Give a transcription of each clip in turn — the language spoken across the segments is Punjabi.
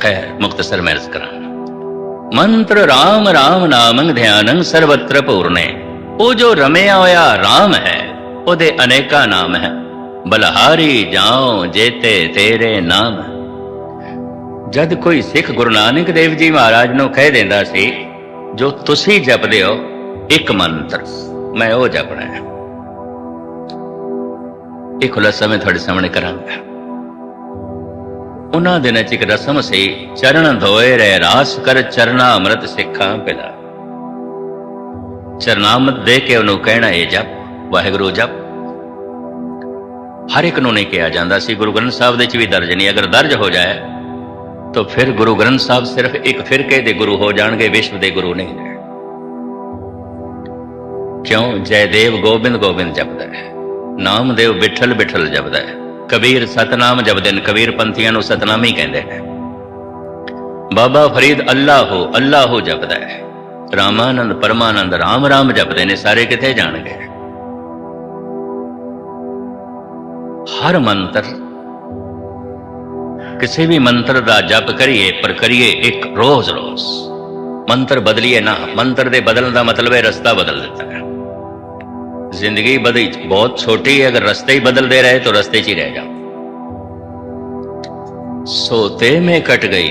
ਖੈਰ ਮੁਕਤਸਰ ਮੈਂ ਅਰਜ਼ ਕਰਾਂ। ਮੰਤਰ RAM RAM ਨਾਮੰ ਧਿਆਨੰ ਸਰਵਤਰ ਪੂਰਨੇ। ਉਹ ਜੋ ਰਮਿਆ ਹੋਇਆ RAM ਹੈ, ਉਹਦੇ ਅਨੇਕਾਂ ਨਾਮ ਹੈ। ਬਲਹਾਰੀ ਜਾਉ ਜੇਤੇ ਤੇਰੇ ਨਾਮ। ਜਦ ਕੋਈ ਸਿੱਖ ਗੁਰੂ ਨਾਨਕ ਦੇਵ ਜੀ ਮਹਾਰਾਜ ਨੂੰ ਕਹਿ ਦਿੰਦਾ ਸੀ, ਜੋ ਤੁਸੀਂ ਜਪਦੇ ਹੋ, ਇੱਕ ਮੰਤਰ, ਮੈਂ ਉਹ ਜਪਣਾ ਹੈ। ਇਹ ਖੁਲਾਸਾ ਮੈਂ ਤੁਹਾਡੇ ਸਾਹਮਣੇ ਕਰਾਂਗਾ। ਉਹਨਾਂ ਦਿਨਾਂ ਚ ਇੱਕ ਰਸਮ ਸੀ ਚਰਨ ਧੋਏ ਰਹਿ ਰਾਸ ਕਰ ਚਰਨਾ ਅੰਮ੍ਰਿਤ ਸਿੱਖਾਂ ਪਿਲਾ। ਚਰਨਾਮਤ ਦੇ ਕੇ ਉਹਨੂੰ ਕਹਿਣਾ ਇਹ ਜਪ, ਵਾਹਿਗੁਰੂ ਜਪ। ਹਰ ਇੱਕ ਨੂੰ ਨਹੀਂ ਕਿਹਾ ਜਾਂਦਾ ਸੀ, ਗੁਰੂ ਗ੍ਰੰਥ ਸਾਹਿਬ ਦੇ ਚ ਵੀ ਦਰਜ ਨਹੀਂ, ਅਗਰ ਦਰਜ ਹੋ ਜਾਏ, ਤਾਂ ਫਿਰ ਗੁਰੂ ਗ੍ਰੰਥ ਸਾਹਿਬ ਸਿਰਫ ਇੱਕ ਫਿਰਕੇ ਦੇ ਗੁਰੂ ਹੋ ਜਾਣਗੇ, ਵਿਸ਼ਵ ਦੇ ਗੁਰੂ ਨਹੀਂ ਨੇ। ਕਿਉਂ? ਜੈਦੇਵ ਗੋਬਿੰਦ ਗੋਬਿੰਦ ਜਪਦਾ ਹੈ। ਨਾਮਦੇਵ ਵਿਠਲ ਵਿਠਲ ਜਪਦਾ ਹੈ। ਕਬੀਰ ਸਤਨਾਮ ਜਪਦੇ ਨੇ ਕਬੀਰ ਪੰਥੀਆਂ ਨੂੰ ਸਤਨਾਮੀ ਕਹਿੰਦੇ ਨੇ ਬਾਬਾ ਫਰੀਦ ਅੱਲਾ ਹੋ ਅੱਲਾ ਹੋ ਜਪਦਾ ਹੈ। ਰਾਮਾਨੰਦ, ਪਰਮਾਨੰਦ, ਰਾਮ ਰਾਮ ਜਪਦੇ ਨੇ, ਸਾਰੇ ਕਿੱਥੇ ਜਾਣਗੇ? ਹਰ ਮੰਤਰ, ਕਿਸੇ ਵੀ ਮੰਤਰ ਦਾ ਜਪ ਕਰੀਏ, ਪਰ ਕਰੀਏ ਇੱਕ ਰੋਜ਼ ਰੋਜ਼। ਮੰਤਰ ਬਦਲੀਏ ਨਾ, ਮੰਤਰ ਦੇ ਬਦਲਣ ਦਾ ਮਤਲਬ ਹੈ ਰਸਤਾ ਬਦਲ ਦਿੱਤਾ ਹੈ। ज़िंदगी बदल, बहुत छोटी है, अगर रास्ते ही बदल दे रहे तो रास्ते ही रह जाओ। सोते में कट गई,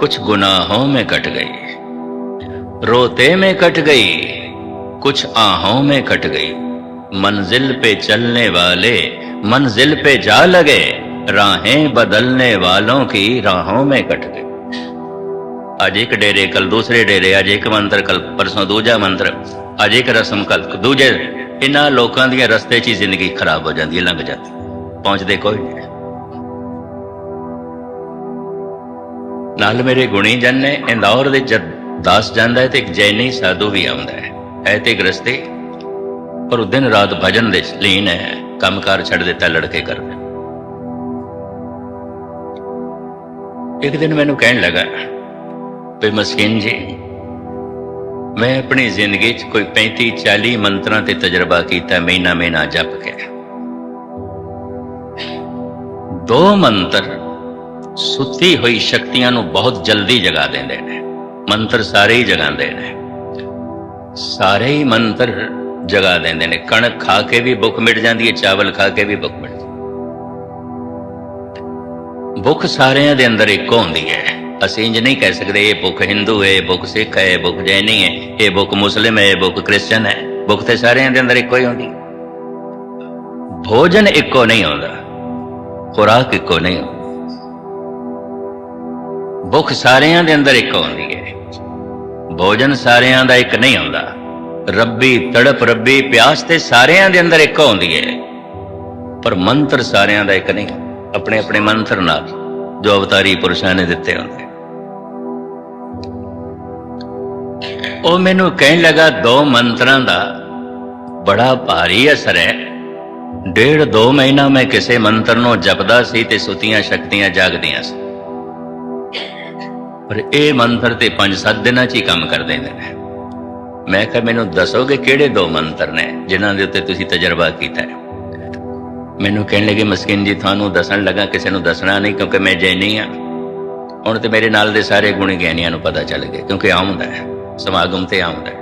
कुछ गुनाहों में कट गई, रोते में कट गई, कुछ आहों में कट गई। मंजिल पे चलने वाले, मंजिल पे जा लगे, राहें बदलने वालों की राहों में कट गई आज एक डेरे कल दूसरे डेरे, आज एक मंत्र कल परसों दूजा मंत्र। ਅਜੇ ਇੱਕ ਰਸਮ ਕੱਲ ਦੂਜੇ ਇਹਨਾਂ ਲੋਕਾਂ ਦੀਆਂ ਰਸਤੇ 'ਚ ਹੀ ਜ਼ਿੰਦਗੀ ਖਰਾਬ ਹੋ ਜਾਂਦੀ ਹੈ, ਲੰਘ ਜਾਂਦੀ ਪਹੁੰਚਦੇ ਕੋਈ ਨਹੀਂ। ਨਾਲ ਮੇਰੇ ਗੁਣੀ ਜਨ ਨੇ ਇੰਦੌਰ ਦੇ ਜਦ ਦਾਸ ਜਾਂਦਾ ਹੈ ਤੇ ਇੱਕ ਜੈਨੀ ਸਾਧੂ ਵੀ ਆਉਂਦਾ ਹੈ। ਹੈ ਤੇ ਗ੍ਰਸਤੇ ਪਰ ਉਹ ਦਿਨ ਰਾਤ ਭਜਨ ਦੇ ਲੀਨ ਹੈ, ਕੰਮਕਾਰ ਛੱਡ ਦਿੱਤਾ ਲੜਕੇ ਕਰਦੇ ਇੱਕ ਦਿਨ ਮੈਨੂੰ ਕਹਿਣ ਲੱਗਾ, ਵੀ ਮਸਕੀਨ ਜੀ ਮੈਂ ਆਪਣੀ ਜ਼ਿੰਦਗੀ 'ਚ ਕੋਈ 35 40 ਮੰਤਰਾਂ ਤੇ ਤਜਰਬਾ ਕੀਤਾ, ਮਹੀਨਾ ਮਹੀਨਾ ਜਪ ਕੇ। ਦੋ ਮੰਤਰ ਸੁੱਤੀ ਹੋਈ ਸ਼ਕਤੀਆਂ ਨੂੰ ਬਹੁਤ ਜਲਦੀ ਜਗਾ ਦਿੰਦੇ ਨੇ। ਮੰਤਰ ਸਾਰੇ ਹੀ ਜਗਾਉਂਦੇ ਨੇ। ਸਾਰੇ ਹੀ ਮੰਤਰ ਜਗਾ ਦਿੰਦੇ ਨੇ। ਕਣਕ ਖਾ ਕੇ ਵੀ ਭੁੱਖ ਮਿਟ ਜਾਂਦੀ ਹੈ, ਚਾਵਲ ਖਾ ਕੇ ਵੀ ਭੁੱਖ ਮਿਟ ਜਾਂਦੀ ਭੁੱਖ ਸਾਰਿਆਂ ਦੇ ਅੰਦਰ ਇੱਕੋ ਹੁੰਦੀ ਹੈ। ਅਸੀਂ ਇੰਜ ਨਹੀਂ ਕਹਿ ਸਕਦੇ, ਇਹ ਭੁੱਖ ਹਿੰਦੂ ਹੈ, ਇਹ ਭੁੱਖ ਸਿੱਖ ਹੈ, ਇਹ ਭੁੱਖ ਜੈਨੀ ਹੈ, ਇਹ ਭੁੱਖ ਮੁਸਲਿਮ ਹੈ, ਇਹ ਭੁੱਖ ਕ੍ਰਿਸਚਨ ਹੈ। ਭੁੱਖ ਤੇ ਸਾਰਿਆਂ ਦੇ ਅੰਦਰ ਇੱਕੋ ਹੀ ਹੁੰਦੀ। ਭੋਜਨ ਇੱਕੋ ਨਹੀਂ ਹੁੰਦਾ ਖੁਰਾਕ ਇੱਕੋ ਨਹੀਂ ਹੁੰਦੀ ਭੁੱਖ ਸਾਰਿਆਂ ਦੇ ਅੰਦਰ ਇੱਕੋ ਹੁੰਦੀ ਹੈ। ਭੋਜਨ ਸਾਰਿਆਂ ਦਾ ਇੱਕ ਨਹੀਂ ਹੁੰਦਾ ਰੱਬੀ ਤੜਪ, ਰੱਬੀ ਪਿਆਸ ਤੇ ਸਾਰਿਆਂ ਦੇ ਅੰਦਰ ਇੱਕੋ ਹੁੰਦੀ ਹੈ। ਪਰ ਮੰਤਰ ਸਾਰਿਆਂ ਦਾ ਇੱਕ ਨਹੀਂ ਆਪਣੇ ਆਪਣੇ ਮੰਤਰ ਨਾਲ ਜੋ ਅਵਤਾਰੀ ਪੁਰਸ਼ਾਂ ਨੇ ਦਿੱਤੇ ਹੁੰਦੇ। ਉਹ ਮੈਨੂੰ ਕਹਿਣ ਲੱਗਾ, ਦੋ ਮੰਤਰਾਂ ਦਾ ਬੜਾ ਭਾਰੀ ਅਸਰ ਹੈ। ਡੇਢ ਦੋ ਮਹੀਨਾ ਮੈਂ ਕਿਸੇ ਮੰਤਰ ਨੂੰ ਜਪਦਾ ਸੀ ਤੇ ਸੁਤੀਆਂ ਸ਼ਕਤੀਆਂ ਜਾਗਦੀਆਂ ਸੀ। ਪਰ ਇਹ ਮੰਤਰ ਤੇ 5-7 ਦਿਨਾਂ 'ਚ ਹੀ ਕੰਮ ਕਰ ਦਿੰਦੇ ਨੇ। ਮੈਂ ਕਿਹਾ, ਮੈਨੂੰ ਦੱਸੋਗੇ ਕਿਹੜੇ ਦੋ ਮੰਤਰ ਨੇ ਜਿਨ੍ਹਾਂ ਦੇ ਉੱਤੇ ਤੁਸੀਂ ਤਜਰਬਾ ਕੀਤਾ ਹੈ? ਮੈਨੂੰ ਕਹਿਣ ਲੱਗੇ, ਮਸਕਿਨ ਜੀ, ਤੁਹਾਨੂੰ ਦੱਸਣ ਲੱਗਾ, ਕਿਸੇ ਨੂੰ ਦੱਸਣਾ ਨਹੀਂ ਕਿਉਂਕਿ ਮੈਂ ਜੈਨੀ ਹਾਂ। ਹੁਣ ਤੇ ਮੇਰੇ ਨਾਲ ਦੇ ਸਾਰੇ ਗੁਣੀ ਗਿਆਨੀਆਂ ਨੂੰ ਪਤਾ ਚੱਲ ਗਿਆ, ਕਿਉਂਕਿ ਆਉਂਦਾ ਹੈ। ਸਮਾਗਮ ਤੇ ਆਉਂਦਾ ਹੈ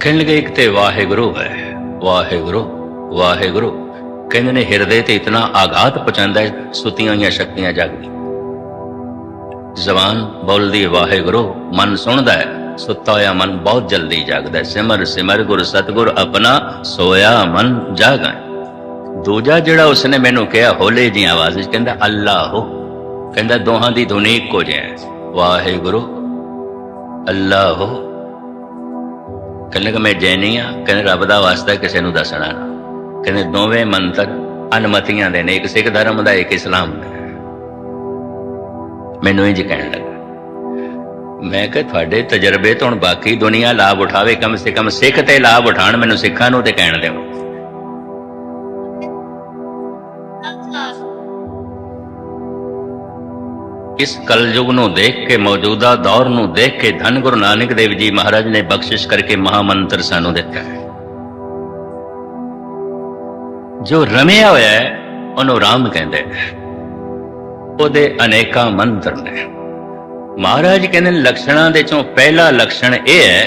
ਕਹਿਣ ਲੱਗੇ ਇੱਕ ਤੇ ਵਾਹਿਗੁਰੂ ਹੈ ਵਾਹਿਗੁਰੂ ਵਾਹਿਗੁਰੂ ਕਹਿੰਦੇ ਨੇ ਹਿਰਦੇ ਤੇ ਇਤਨਾ ਆਘਾਤ ਪਹੁੰਚਾਉਂਦਾ ਹੈ ਸੁਤੀਆਂ ਹੋਈਆਂ ਸ਼ਕਤੀਆਂ ਜਾਗਦੀ ਜ਼ਬਾਨ ਬੋਲਦੀ ਵਾਹਿਗੁਰੂ ਮਨ ਸੁਣਦਾ ਹੈ ਸੁੱਤਾ ਹੋਇਆ ਮਨ ਬਹੁਤ ਜਲਦੀ ਜਾਗਦਾ ਸਿਮਰ ਸਿਮਰ ਗੁਰ ਸਤਗੁਰ ਆਪਣਾ ਸੋਇਆ ਮਨ ਜਾਗਾ ਦੂਜਾ ਜਿਹੜਾ ਉਸਨੇ ਮੈਨੂੰ ਕਿਹਾ ਹੋਲੇ ਜੀ ਆਵਾਜ਼ ਵਿੱਚ ਕਹਿੰਦਾ ਅੱਲਾਹ ਕਹਿੰਦਾ ਦੋਹਾਂ ਦੀ ਧੁਨੀ ਇੱਕੋ ਜਿਹੀ ਵਾਹਿਗੁਰੂ, ਅੱਲਾਹ। ਕਹਿੰਦਾ ਕਿ ਮੈਂ ਜੈਨੀ ਆ ਕਹਿੰਦੇ ਰੱਬ ਦਾ ਵਾਸਤਾ ਕਿਸੇ ਨੂੰ ਦੱਸਣਾ ਨਾ। ਕਹਿੰਦੇ ਦੋਵੇਂ ਮੰਤਰ ਅਨਮਤੀਆਂ ਦੇ ਨੇ। ਇੱਕ ਸਿੱਖ ਧਰਮ ਦਾ, ਇੱਕ ਇਸਲਾਮ ਦਾ। ਮੈਨੂੰ ਇੰਜ ਕਹਿਣ ਲੱਗਾ। ਮੈਂ ਕਿਹਾ ਤੁਹਾਡੇ ਤਜਰਬੇ ਤੋਂ ਬਾਕੀ ਦੁਨੀਆ ਲਾਭ ਉਠਾਵੇ। ਕਮ ਸੇ ਕਮ ਸਿੱਖ ਤੇ ਲਾਭ ਉਠਾਣ ਮੈਨੂੰ ਸਿੱਖਾਂ ਨੂੰ ਤੇ ਕਹਿਣ ਦਿਓ। ਇਸ ਕਲਯੁਗ ਨੂੰ ਦੇਖ ਕੇ ਮੌਜੂਦਾ ਦੌਰ ਨੂੰ ਦੇਖ ਕੇ ਧੰਨ ਗੁਰੂ ਨਾਨਕ ਦੇਵ ਜੀ ਮਹਾਰਾਜ ਨੇ ਬਖਸ਼ਿਸ਼ ਕਰਕੇ ਮਹਾਮੰਤਰ ਸਾਨੂੰ ਦਿੱਤਾ ਹੈ। ਜੋ ਰਮਿਆ ਹੋਇਆ ਹੈ ਉਹਨੂੰ ਰਾਮ ਕਹਿੰਦੇ ਨੇ। ਉਹਦੇ ਅਨੇਕਾਂ ਮੰਤਰ ਨੇ। ਮਹਾਰਾਜ ਕਹਿੰਦੇ ਨੇ, ਲਕਸ਼ਣਾਂ ਦੇ ਚੋਂ ਪਹਿਲਾ ਲਕਸ਼ਣ ਇਹ ਹੈ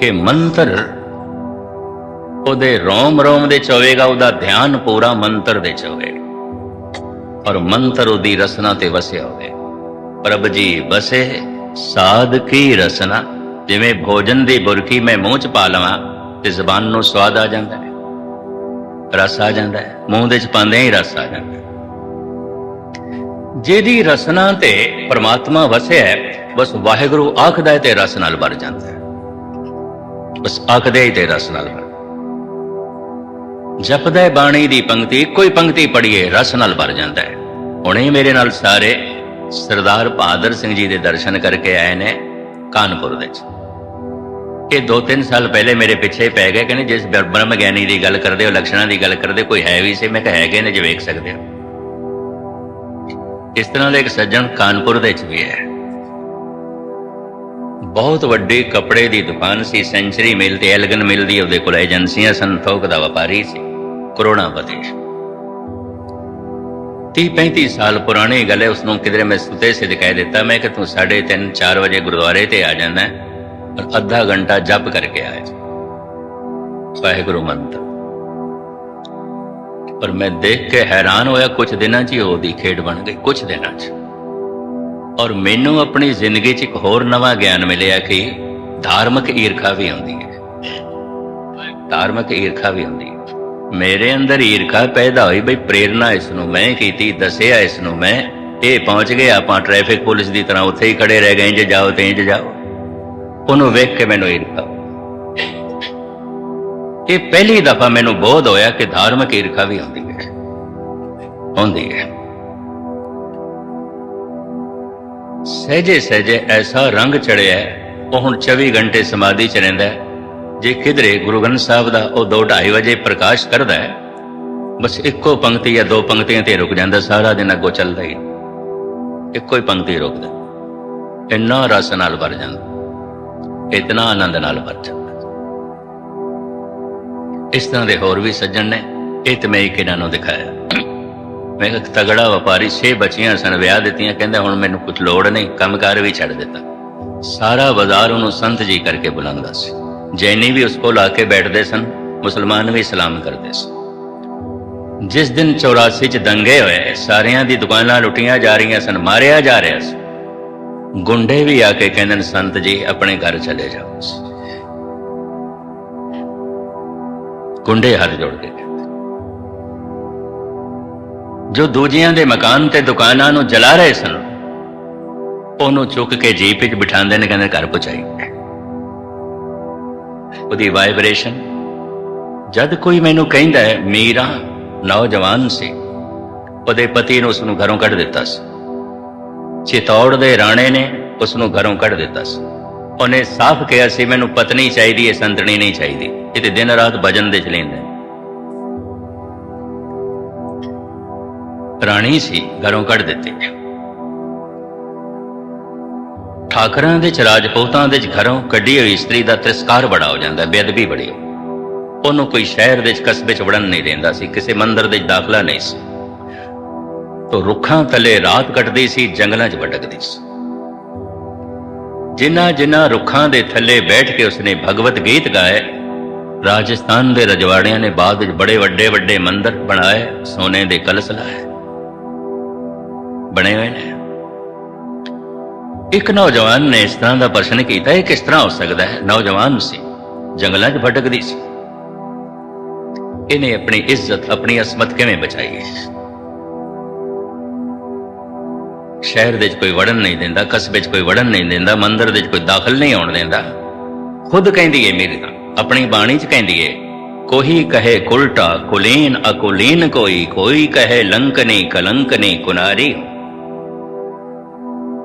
ਕਿ ਮੰਤਰ ਉਹਦੇ ਰੋਮ ਰੋਮ ਦੇ ਚ ਹੋਵੇਗਾ ਉਹਦਾ ਧਿਆਨ ਪੂਰਾ ਮੰਤਰ ਦੇ ਚ ਹੋਵੇਗਾ। ਔਰ ਮੰਤਰ ਉਹਦੀ ਰਸਨਾ ਤੇ ਵਸਿਆ ਹੋਵੇ। ਪ੍ਰਭ ਜੀ ਵਸੇ, ਸਾਧ ਕੀ ਰਸਨਾ? ਜਿਵੇਂ ਭੋਜਨ ਦੀ ਬੁਰਕੀ ਮੈਂ ਮੂੰਹ ਚ ਪਾ ਲਵਾਂ ਤੇ ਜ਼ਬਾਨ ਨੂੰ ਸਵਾਦ ਆ ਜਾਂਦਾ ਹੈ। ਰਸ ਆ ਜਾਂਦਾ ਹੈ। ਮੂੰਹ ਦੇ ਚ ਪਾਉਂਦੇ ਹੀ ਰਸ ਆ ਜਾਂਦਾ ਹੈ। ਜਿਹਦੀ ਰਸਨਾ ਤੇ ਪ੍ਰਮਾਤਮਾ ਵਸਿਆ ਹੈ, ਬਸ ਵਾਹਿਗੁਰੂ ਆਖਦਾ ਹੈ ਤੇ ਰਸ ਨਾਲ ਭਰ ਜਾਂਦਾ ਹੈ। ਬਸ ਆਖਦੇ ਹੀ ਤੇ ਰਸ ਨਾਲ ਭਰ ਜਪਦਾ ਬਾਣੀ ਦੀ ਪੰਕਤੀ, ਕੋਈ ਪੰਕਤੀ ਪੜ੍ਹੀਏ, ਰਸ ਨਾਲ ਭਰ ਜਾਂਦਾ ਹੈ। ਹੁਣੇ ਮੇਰੇ ਨਾਲ ਸਾਰੇ ਸਰਦਾਰ ਬਹਾਦਰ ਸਿੰਘ ਜੀ ਦੇ ਦਰਸ਼ਨ ਕਰਕੇ ਆਏ ਨੇ ਕਾਨਪੁਰ ਦੇ ਵਿੱਚ। ਇਹ ਦੋ ਤਿੰਨ ਸਾਲ ਪਹਿਲੇ ਮੇਰੇ ਪਿੱਛੇ ਪੈ ਗਏ ਕਹਿੰਦੇ ਜਿਸ ਬ੍ਰ- ਬ੍ਰਹਮ ਗਿਆਨੀ ਦੀ ਗੱਲ ਕਰਦੇ ਹੋ, ਲਕਸ਼ਣਾਂ ਦੀ ਗੱਲ ਕਰਦੇ ਕੋਈ ਹੈ ਵੀ ਸੀ? ਮੈਂ ਕਿਹਾ, ਹੈਗੇ ਨੇ ਜੇ, ਵੇਖ ਸਕਦੇ ਹੋ। ਇਸ ਤਰ੍ਹਾਂ ਦਾ ਇੱਕ ਸੱਜਣ ਕਾਨਪੁਰ ਦੇ ਵਿੱਚ ਵੀ ਹੈ। ਬਹੁਤ ਵੱਡੀ ਕੱਪੜੇ ਦੀ ਦੁਕਾਨ ਸੀ, ਸੈਂਚਰੀ ਮਿਲ ਤੇ, ਐਲਗਨ ਮਿਲ ਦੀ, ਉਹਦੇ ਕੋਲ ਏਜੰਸੀਆਂ ਸਨ, ਥੋਕ ਦਾ ਵਪਾਰੀ ਸੀ। ਕਰੋੜਾਪਤੀ 30 35 ਸਾਲ ਪੁਰਾਣੀ ਗੱਲ ਹੈ ਉਸ ਨੂੰ ਕਿਧਰੇ ਮੈਂ ਸੁਤੇ ਸੇ ਦਿਖਾਈ ਦਿੱਤਾ। ਮੈਂ ਕਿ ਤੂੰ 3:30 4 ਵਜੇ ਗੁਰਦੁਆਰੇ ਤੇ ਆ ਜਾਣਾ ਔਰ ਅੱਧਾ ਘੰਟਾ ਜਪ ਕਰਕੇ ਆਇਆ ਵਾਹਿਗੁਰੂ ਮੰਤਰ। ਪਰ ਮੈਂ ਦੇਖ ਕੇ ਹੈਰਾਨ ਹੋਇਆ ਕੁਝ ਦਿਨਾਂ 'ਚ ਹੀ ਉਹਦੀ ਖੇਡ ਬਣ ਗਈ ਕੁਝ ਦਿਨਾਂ 'ਚ। ਔਰ ਮੈਨੂੰ ਆਪਣੀ ਜ਼ਿੰਦਗੀ 'ਚ ਇੱਕ ਹੋਰ ਨਵਾਂ ਗਿਆਨ ਮਿਲਿਆ ਕਿ ਧਾਰਮਿਕ ਈਰਖਾ ਵੀ ਹੁੰਦੀ ਹੈ। ਧਾਰਮਿਕ ਈਰਖਾ ਵੀ ਹੁੰਦੀ ਹੈ। ਮੇਰੇ ਅੰਦਰ ਈਰਖਾ ਪੈਦਾ ਹੋਈ ਬਈ ਪ੍ਰੇਰਣਾ ਇਸ ਨੂੰ ਮੈਂ ਕੀਤੀ, ਦੱਸਿਆ ਇਸ ਨੂੰ ਮੈਂ। ਇਹ ਪਹੁੰਚ ਗਏ ਆਪਾਂ ਟ੍ਰੈਫਿਕ ਪੁਲਿਸ ਦੀ ਤਰ੍ਹਾਂ ਉੱਥੇ ਹੀ ਖੜੇ ਰਹਿ ਗਏ ਜੇ ਜਾਓ ਤੇ ਇੰਜ ਜਾਓ। ਉਹਨੂੰ ਵੇਖ ਕੇ ਮੈਨੂੰ ਈਰਖਾ ਇਹ ਪਹਿਲੀ ਦਫਾ ਮੈਨੂੰ ਬੋਧ ਹੋਇਆ ਕਿ ਧਾਰਮਿਕ ਈਰਖਾ ਵੀ ਹੁੰਦੀ ਹੈ। ਹੁੰਦੀ ਹੈ। ਸਹਿਜੇ ਸਹਿਜੇ ਐਸਾ ਰੰਗ ਚੜਿਆ, ਉਹ ਹੁਣ 24 ਘੰਟੇ ਸਮਾਧੀ ਚ ਰਹਿੰਦਾ ਹੈ। ਜੇ ਕਿਧਰੇ ਗੁਰੂ ਗ੍ਰੰਥ ਸਾਹਿਬ ਦਾ ਉਹ 2:30 ਵਜੇ ਪ੍ਰਕਾਸ਼ ਕਰਦਾ ਹੈ, ਬਸ ਇੱਕੋ ਪੰਕਤੀ ਜਾਂ ਦੋ ਪੰਕਤੀਆਂ ਤੇ ਰੁਕ ਜਾਂਦਾ, ਸਾਰਾ ਦਿਨ ਅੱਗੋਂ ਚੱਲਦਾ ਹੀ ਇੱਕੋ ਹੀ ਪੰਕਤੀ ਰੁਕਦਾ। ਇੰਨਾ ਰਸ ਨਾਲ ਭਰ ਜਾਂਦਾ। ਇਤਨਾ ਆਨੰਦ ਨਾਲ ਭਰ ਜਾਂਦਾ। ਇਸ ਤਰ੍ਹਾਂ ਦੇ ਹੋਰ ਵੀ ਸੱਜਣ ਨੇ, ਇਹ ਤੇ ਮੈਂ ਇੱਕ ਇਹਨਾਂ ਨੂੰ ਦਿਖਾਇਆ। ਮੈਂ ਇੱਕ ਤਗੜਾ ਵਪਾਰੀ, ਛੇ ਬੱਚੀਆਂ ਸਨ, ਵਿਆਹ ਦਿੱਤੀਆਂ, ਕਹਿੰਦਾ, ਹੁਣ ਮੈਨੂੰ ਕੁਝ ਲੋੜ ਨਹੀਂ, ਕੰਮਕਾਰ ਵੀ ਛੱਡ ਦਿੱਤਾ। ਸਾਰਾ ਬਾਜ਼ਾਰ ਉਹਨੂੰ ਸੰਤ ਜੀ ਕਰਕੇ ਬੁਲਾਉਂਦਾ ਸੀ। ਜੈਨੀ ਵੀ ਉਸ ਕੋਲ ਆ ਕੇ ਬੈਠਦੇ ਸਨ, ਮੁਸਲਮਾਨ ਵੀ ਸਲਾਮ ਕਰਦੇ ਸਨ। ਜਿਸ ਦਿਨ 84 ਚ ਦੰਗੇ ਹੋਏ, ਸਾਰਿਆਂ ਦੀ ਦੁਕਾਨਾਂ ਲੁੱਟੀਆਂ ਜਾ ਰਹੀਆਂ ਸਨ, ਮਾਰਿਆ ਜਾ ਰਿਹਾ ਸੀ। ਗੁੰਡੇ ਵੀ ਆ ਕੇ ਕਹਿੰਦੇ ਨੇ ਸੰਤ ਜੀ, ਆਪਣੇ ਘਰ ਚਲੇ ਜਾਓ ਗੁੰਡੇ ਹੱਥ ਜੋੜ ਕੇ ਕਹਿੰਦੇ। ਜੋ ਦੂਜਿਆਂ ਦੇ ਮਕਾਨ ਤੇ ਦੁਕਾਨਾਂ ਨੂੰ ਜਲਾ ਰਹੇ ਸਨ, ਉਹਨੂੰ ਚੁੱਕ ਕੇ ਜੀਪ ਵਿੱਚ ਬਿਠਾਉਂਦੇ ਨੇ, ਕਹਿੰਦੇ, ਘਰ ਪਹੁੰਚਾਈ ਉਹਦੀ ਵਾਈਬ੍ਰੇਸ਼ਨ ਜਦ ਕੋਈ ਮੈਨੂੰ ਕਹਿੰਦਾ ਹੈ, ਮੀਰਾ, ਨੌਜਵਾਨ ਸੀ। ਉਹਦੇ ਪਤੀ ਨੇ ਉਸ ਨੂੰ ਘਰੋਂ ਕੱਢ ਦਿੱਤਾ ਸੀ। ਚਿਤੌੜ ਦੇ ਰਾਣੇ ਨੇ ਉਸ ਨੂੰ ਘਰੋਂ ਕੱਢ ਦਿੱਤਾ ਸੀ। ਉਹਨੇ ਸਾਫ਼ ਕਿਹਾ ਸੀ, ਮੈਨੂੰ ਪਤਨੀ ਚਾਹੀਦੀ ਹੈ, ਸੰਤਣੀ ਨਹੀਂ ਚਾਹੀਦੀ। ਇਹ ਤੇ ਦਿਨ ਰਾਤ ਭਜਨ ਦੇ ਚ ਲੈਂਦੇ ਰਾਣੀ ਸੀ, ਘਰੋਂ ਕੱਢ ਦਿੱਤੀ। ਠਾਕਰਾਂ ਦੇ ਚ ਰਾਜਪੂਤਾਂ ਦੇ ਚ ਘਰੋਂ ਕੱਢੀ ਹੋਈ ਇਸਤਰੀ ਦਾ ਤਿਰਸਕਾਰ ਬੜਾ ਹੋ ਜਾਂਦਾ, ਬੇਅਦਬੀ ਬੜੀ। ਉਹਨੂੰ ਕੋਈ ਸ਼ਹਿਰ ਦੇ ਚ ਕਸਬੇ ਚ ਵੜਨ ਨਹੀਂ ਦਿੰਦਾ ਸੀ, ਕਿਸੇ ਮੰਦਰ ਦੇ ਚ ਦਾਖਲਾ ਨਹੀਂ ਸੀ। ਤੋ ਰੁੱਖਾਂ ਥੱਲੇ ਰਾਤ ਕੱਟਦੀ ਸੀ, ਜੰਗਲਾਂ 'ਚ ਭਟਕਦੀ ਸੀ। ਜਿਨ੍ਹਾਂ ਜਿਨ੍ਹਾਂ ਰੁੱਖਾਂ ਦੇ ਥੱਲੇ ਬੈਠ ਕੇ ਉਸਨੇ ਭਗਵਤ ਗੀਤ ਗਾਏ, ਰਾਜਸਥਾਨ ਦੇ ਰਜਵਾੜਿਆਂ ਨੇ ਬਾਅਦ ਵਿੱਚ ਬੜੇ ਵੱਡੇ ਵੱਡੇ ਮੰਦਰ ਬਣਾਏ, ਸੋਨੇ ਦੇ ਕਲਸ਼ ਲਾਏ। ਬਣੇ ਹੋਏ ਨੇ। ਇੱਕ ਨੌਜਵਾਨ ਨੇ ਇਸ ਤਰ੍ਹਾਂ ਦਾ ਪ੍ਰਸ਼ਨ ਕੀਤਾ, ਇਹ ਕਿਸ ਤਰ੍ਹਾਂ ਹੋ ਸਕਦਾ ਹੈ? ਨੌਜਵਾਨ ਸੀ, ਜੰਗਲਾਂ 'ਚ ਭਟਕਦੀ ਸੀ। ਇਹਨੇ ਆਪਣੀ ਇੱਜ਼ਤ, ਆਪਣੀ ਅਸਮਤ ਕਿਵੇਂ ਬਚਾਈ? ਸ਼ਹਿਰ ਦੇ ਚ ਕੋਈ ਵੜਨ ਨਹੀਂ ਦਿੰਦਾ, ਕਸਬੇ 'ਚ ਕੋਈ ਵੜਨ ਨਹੀਂ ਦਿੰਦਾ, ਮੰਦਿਰ ਦੇ ਵਿੱਚ ਕੋਈ ਦਾਖਲ ਨਹੀਂ ਆਉਣ ਦਿੰਦਾ। ਖੁਦ ਕਹਿੰਦੀ ਏ, ਮੇਰੀ ਤਾਂ, ਆਪਣੀ ਬਾਣੀ 'ਚ ਕਹਿੰਦੀ ਏ, ਕੋਈ ਕਹੇ ਕੁਲਟਾ ਕੁਲੀਨ, ਅਕੁਲੀਨ ਕੋਈ ਕੋਈ ਕਹੇ ਲੰਕਨੀ ਕਲੰਕਨੀ ਕੁਨਾਰੀ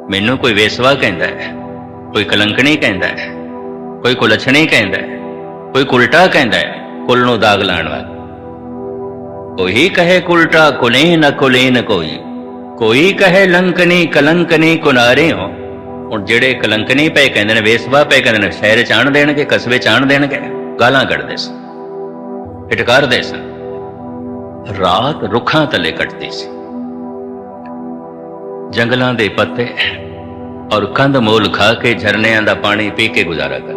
ਮੈਨੂੰ ਕੋਈ ਵੇਸਵਾ ਕਹਿੰਦਾ ਹੈ, ਕੋਈ ਕਲੰਕਣੀ ਕਹਿੰਦਾ ਹੈ, ਕੋਈ ਕੁਲਛਣੀ ਕਹਿੰਦਾ ਹੈ, ਕੋਈ ਕੁਲਟਾ ਕਹਿੰਦਾ ਹੈ, ਕੁਲ ਨੂੰ ਦਾਗ ਲਾਣ ਵਾਲਾ ਕੋਈ ਕਹੇ ਕੁਲਟਾ ਕੁਲੀਨ ਅਕੁਲੀਨ ਕੋਈ ਕੋਈ ਕਹੇ ਲੰਕਣੀ ਕਲੰਕਨੀ ਕੁਨਾਰੇ ਹੋ। ਹੁਣ ਜਿਹੜੇ ਕਲੰਕਣੀ ਪਏ ਕਹਿੰਦੇ ਨੇ, ਵੇਸਵਾ ਪਏ ਕਹਿੰਦੇ ਨੇ, ਸ਼ਹਿਰ ਚ ਆਣ ਦੇਣਗੇ, ਕਸਬੇ ਚ ਆਣ ਦੇਣਗੇ, ਗਾਲਾਂ ਕੱਢਦੇ ਸਨ ਇਟਕਾਰਦੇ ਸਨ। ਰਾਤ ਰੁੱਖਾਂ ਤਲੇ ਕੱਟਦੀ ਸੀ। ਜੰਗਲਾਂ ਦੇ ਪੱਤੇ ਔਰ ਕੰਦ ਮੋਲ ਖਾ ਕੇ ਝਰਨਿਆਂ ਦਾ ਪਾਣੀ ਪੀ ਕੇ ਗੁਜ਼ਾਰਾ ਕਰਦੀ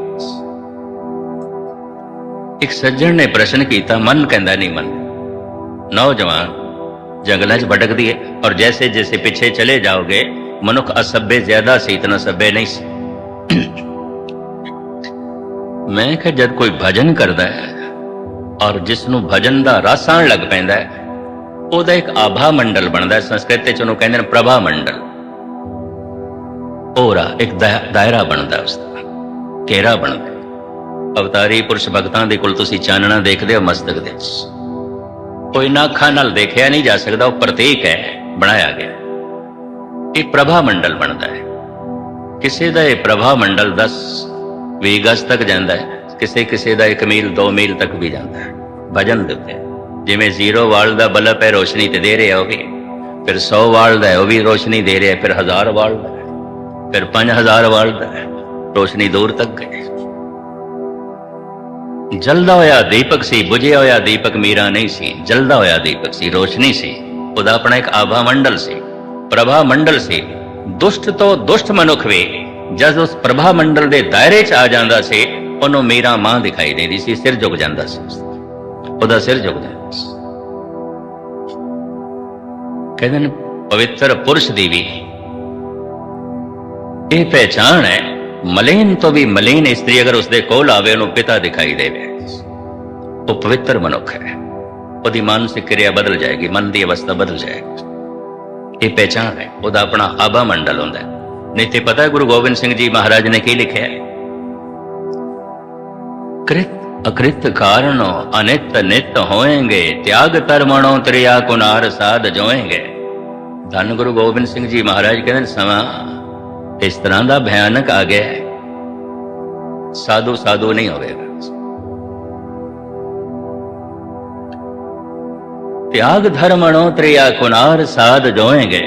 ਇੱਕ ਸੱਜਣ ਨੇ ਪ੍ਰਸ਼ਨ ਕੀਤਾ, ਮਨ ਕਹਿੰਦਾ ਨਹੀਂ ਮਨ। ਨੌਜਵਾਨ, ਜੰਗਲਾਂ 'ਚ ਭਟਕਦੀ ਹੈ ਔਰ ਜੈਸੇ ਜੈਸੇ ਪਿੱਛੇ ਚਲੇ ਜਾਓਗੇ, ਮਨੁੱਖ ਅਸੱਭੇ ਜ਼ਿਆਦਾ ਸੀ, ਇਤਨਾ ਸੱਭੇ ਨਹੀਂ ਸੀ। ਮੈਂ ਕਿਹਾ, ਜਦ ਕੋਈ ਭਜਨ ਕਰਦਾ ਹੈ ਔਰ ਜਿਸ ਨੂੰ ਭਜਨ ਦਾ ਰਸ ਆਉਣ ਲੱਗ ਪੈਂਦਾ ਹੈ ਉਹਦਾ ਇੱਕ ਆਭਾ ਮੰਡਲ ਬਣਦਾ ਸੰਸਕ੍ਰਿਤ ਵਿੱਚ, ਉਹਨੂੰ ਕਹਿੰਦੇ ਨੇ ਪ੍ਰਭਾ ਮੰਡਲ। ਔਰਾ ਇੱਕ ਦਾਇਰਾ ਬਣਦਾ ਹੈ ਉਸਦਾ। ਘੇਰਾ ਬਣਦਾ ਅਵਤਾਰੀ ਪੁਰਸ਼ ਭਗਤਾਂ ਦੇ ਕੋਲ ਤੁਸੀਂ ਚਾਨਣਾ ਦੇਖਦੇ ਹੋ, ਮਸਤਕ ਦੇ ਵਿੱਚ। ਉਹ ਇਹਨਾਂ ਅੱਖਾਂ ਨਾਲ ਦੇਖਿਆ ਨਹੀਂ ਜਾ ਸਕਦਾ, ਉਹ ਪ੍ਰਤੀਕ ਹੈ, ਬਣਾਇਆ ਗਿਆ ਇਹ ਪ੍ਰਭਾ ਮੰਡਲ ਬਣਦਾ ਹੈ। ਕਿਸੇ ਦਾ ਇਹ ਪ੍ਰਭਾ ਮੰਡਲ 10 ਵੀਹ ਗਜ਼ ਤੱਕ ਜਾਂਦਾ ਹੈ, ਕਿਸੇ ਕਿਸੇ ਦਾ 1 ਮੀਲ 2 ਮੀਲ ਤੱਕ ਵੀ ਜਾਂਦਾ ਹੈ। ਭਜਨ ਦੇ ਉੱਤੇ। ਜਿਵੇਂ ਜ਼ੀਰੋ ਵਾਲ ਦਾ ਬਲਬ ਹੈ, ਰੋਸ਼ਨੀ ਤੇ ਦੇ ਰਿਹਾ ਉਹ ਵੀ। ਫਿਰ 100 ਵਾਲ ਦਾ ਉਹ ਵੀ ਰੋਸ਼ਨੀ ਦੇ ਰਿਹਾ, ਫਿਰ 1000 ਵਾਲ ਦਾ ਫਿਰ 5000 ਵਾਲ ਦਾ ਰੋਸ਼ਨੀ ਦੂਰ ਤੱਕ ਗਈ। ਜਲਦਾ ਹੋਇਆ ਦੀਪਕ ਸੀ, ਬੁਝਿਆ ਹੋਇਆ ਦੀਪਕ ਮੀਰਾ ਨਹੀਂ ਸੀ, ਜਲਦਾ ਹੋਇਆ ਦੀਪਕ ਸੀ, ਰੋਸ਼ਨੀ ਸੀ। ਉਹਦਾ ਆਪਣਾ ਇੱਕ ਆਭਾ ਮੰਡਲ ਸੀ, ਪ੍ਰਭਾ ਮੰਡਲ ਸੀ। ਦੁਸ਼ਟ ਤੋਂ ਦੁਸ਼ਟ ਮਨੁੱਖ ਵੀ ਜਦ ਉਸ ਪ੍ਰਭਾ ਮੰਡਲ ਦੇ ਦਾਇਰੇ 'ਚ ਆ ਜਾਂਦਾ ਸੀ, ਉਹਨੂੰ ਮੀਰਾ ਮਾਂ ਦਿਖਾਈ ਦਿੰਦੀ ਸੀ, ਸਿਰ ਝੁਕ ਜਾਂਦਾ ਸੀ ਉਹਦਾ ਸਿਰ ਝੁਕ ਕਹਿੰਦੇ ਨੇ, ਪਵਿੱਤਰ ਪੁਰਸ਼ ਦੀ ਵੀ ਇਹ ਪਹਿਚਾਣ ਹੈ, ਮਲੇਨ ਤੋਂ ਵੀ ਮਲੇਨ ਇਸਤਰੀ ਅਗਰ ਉਸਦੇ ਕੋਲ ਆਵੇ, ਉਹਨੂੰ ਪਿਤਾ ਦਿਖਾਈ ਦੇਵੇ। ਉਹ ਪਵਿੱਤਰ ਮਨੁੱਖ ਹੈ। ਉਹਦੀ ਮਾਨਸਿਕ ਕਿਰਿਆ ਬਦਲ ਜਾਏਗੀ, ਮਨ ਦੀ ਅਵਸਥਾ ਬਦਲ ਜਾਏਗੀ। ਇਹ ਪਹਿਚਾਣ ਹੈ, ਉਹਦਾ ਆਪਣਾ ਆਭਾ ਮੰਡਲ ਹੁੰਦਾ ਹੈ। ਨਹੀਂ ਤੇ ਪਤਾ ਗੁਰੂ ਗੋਬਿੰਦ ਸਿੰਘ ਜੀ ਮਹਾਰਾਜ ਨੇ ਕੀ ਲਿਖਿਆ ਹੈ? ਕ੍ਰਿਤ ਅਕ੍ਰਿਤ ਕਾਰਣੋ ਅਨਿਤ ਨਿਤ ਹੋਏਂਗੇ, ਤਿਆਗ ਧਰਮਣੋ ਤ੍ਰਿਆ ਕੁਨਾਰ ਸਾਧ ਜੋਏਂਗੇ। ਧੰਨ ਗੁਰੂ ਗੋਬਿੰਦ ਸਿੰਘ ਜੀ ਮਹਾਰਾਜ ਕਹਿੰਦੇ ਸਮਾਂ ਇਸ ਤਰ੍ਹਾਂ ਦਾ ਭਿਆਨਕ ਆ ਗਿਆ ਸਾਧੂ ਸਾਧੂ ਨਹੀਂ ਹੋਵੇਗਾ। ਤਿਆਗ ਧਰਮਣੋ ਤ੍ਰਿਆ ਕੁਨਾਰ ਸਾਧ ਜੋਏਂਗੇ।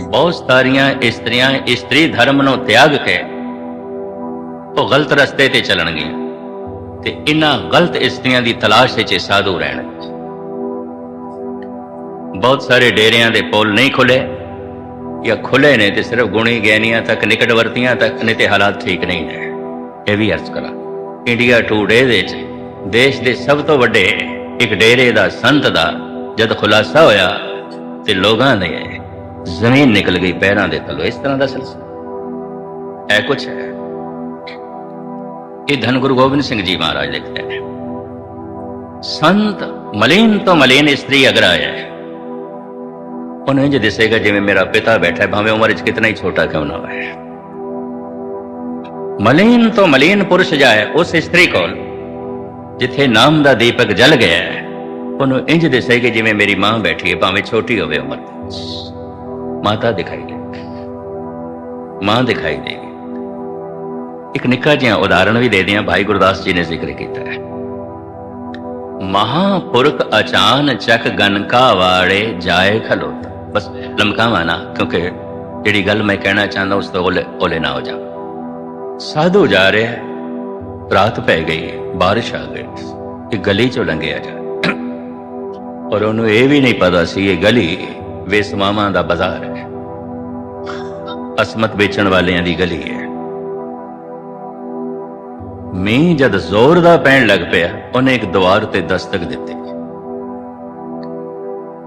ਬਹੁਤ ਸਾਰੀਆਂ ਇਸਤਰੀਆਂ ਇਸਤਰੀ ਧਰਮ ਨੂੰ ਤਿਆਗ ਕੇ ਉਹ ਗਲਤ ਰਸਤੇ ਤੇ ਚੱਲਣਗੀਆਂ। ਤੇ ਇਹਨਾਂ ਗਲਤ ਇਸਤਰੀਆਂ ਦੀ ਤਲਾਸ਼ ਵਿੱਚ ਇਹ ਸਾਧੂ ਰਹਿਣ। ਬਹੁਤ ਸਾਰੇ ਡੇਰਿਆਂ ਦੇ ਪੁੱਲ ਨਹੀਂ ਖੁੱਲੇ ਜਾਂ ਖੁੱਲੇ ਨੇ ਤੇ ਸਿਰਫ ਗੁਣੀ ਗਿਆਨੀਆਂ ਤੱਕ ਨਿਕਟਵਰਤੀਆਂ ਤੱਕ ਨੇ ਤੇ ਹਾਲਾਤ ਠੀਕ ਨਹੀਂ ਨੇ। ਇਹ ਵੀ ਅਰਜ਼ ਕਰਾਂ, ਇੰਡੀਆ ਟੂਡੇ ਦੇ ਵਿੱਚ ਦੇਸ਼ ਦੇ ਸਭ ਤੋਂ ਵੱਡੇ ਇੱਕ ਡੇਰੇ ਦਾ ਸੰਤ ਦਾ ਜਦ ਖੁਲਾਸਾ ਹੋਇਆ ਤੇ ਲੋਕਾਂ ਨੇ ਜ਼ਮੀਨ ਨਿਕਲ ਗਈ ਪੈਰਾਂ ਦੇ ਥੱਲੋਂ। ਇਸ ਤਰ੍ਹਾਂ ਦਾ ਸਿਲਸਿਲਾ। ਇਹ ਕੁਛ ਹੈ। ਇਹ ਧੰਨ ਗੁਰੂ ਗੋਬਿੰਦ ਸਿੰਘ ਜੀ ਮਹਾਰਾਜ ਲਿਖਦੇ ਨੇ ਸੰਤ ਮਲੀਨ ਤੋਂ ਮਲੀਨ ਇਸਤਰੀ ਅਗਰ ਆਇਆ ਹੈ। ਉਹਨੂੰ ਇੰਜ ਦਿਸੇਗਾ ਜਿਵੇਂ ਮੇਰਾ ਪਿਤਾ ਬੈਠਾ ਹੈ, ਭਾਵੇਂ ਉਮਰ ਵਿੱਚ ਕਿਤਨਾ ਹੀ ਛੋਟਾ ਕਿਉਂ ਨਾ ਹੋਵੇ। ਮਲੀਨ ਤੋਂ ਮਲੀਨ ਪੁਰਸ਼ ਜਾਏ ਉਸ ਇਸਤਰੀ ਕੋਲ, ਜਿੱਥੇ ਨਾਮ ਦਾ ਦੀਪਕ ਜਲ ਗਿਆ ਹੈ, ਉਹਨੂੰ ਇੰਜ ਦਿਸੇਗੀ ਜਿਵੇਂ ਮੇਰੀ ਮਾਂ ਬੈਠੀ ਹੈ, ਭਾਵੇਂ ਛੋਟੀ ਹੋਵੇ ਉਮਰ ਮਾਤਾ ਦਿਖਾਈ ਦੇ ਮਾਂ ਦਿਖਾਈ ਦੇ ਇੱਕ ਨਿੱਕਾ ਜਿਹਾ ਉਦਾਹਰਣ ਵੀ ਦੇ ਦਿਆਂ ਭਾਈ ਗੁਰਦਾਸ ਜੀ ਨੇ ਜ਼ਿਕਰ ਕੀਤਾ ਹੈ। ਮਹਾਪੁਰਖ ਅਚਾਨ ਚੱਕ ਗਨਕਾ ਵਾੜੇ ਜਾਏ ਖਲੋਤਾ। ਬਸ ਲਮਕਾਵਾ ਨਾ, ਕਿਉਂਕਿ ਜਿਹੜੀ ਗੱਲ ਮੈਂ ਕਹਿਣਾ ਚਾਹੁੰਦਾ ਉਸ ਤੋਂ ਓਲੇ ਓਲੇ ਨਾ ਹੋ ਜਾ। ਸਾਧੂ ਜਾ ਰਿਹਾ ਰਾਤ ਪੈ ਗਈ ਬਾਰਿਸ਼ ਆ ਗਈ ਇਹ ਗਲੀ ਚੋਂ ਲੰਘਿਆ ਜਾ ਔਰ ਉਹਨੂੰ ਇਹ ਵੀ ਨਹੀਂ ਪਤਾ ਸੀ, ਇਹ ਗਲੀ ਵੇਸਮਾਵਾਂ ਦਾ ਬਾਜ਼ਾਰ ਹੈ। ਅਸਮਤ ਵੇਚਣ ਵਾਲਿਆਂ ਦੀ ਗਲੀ ਹੈ। ਮੀਂਹ ਜਦ ਜ਼ੋਰ ਦਾ ਪੈਣ ਲੱਗ ਪਿਆ, ਉਹਨੇ ਇੱਕ ਦੁਆਰ ਤੇ ਦਸਤਕ ਦਿੱਤੀ।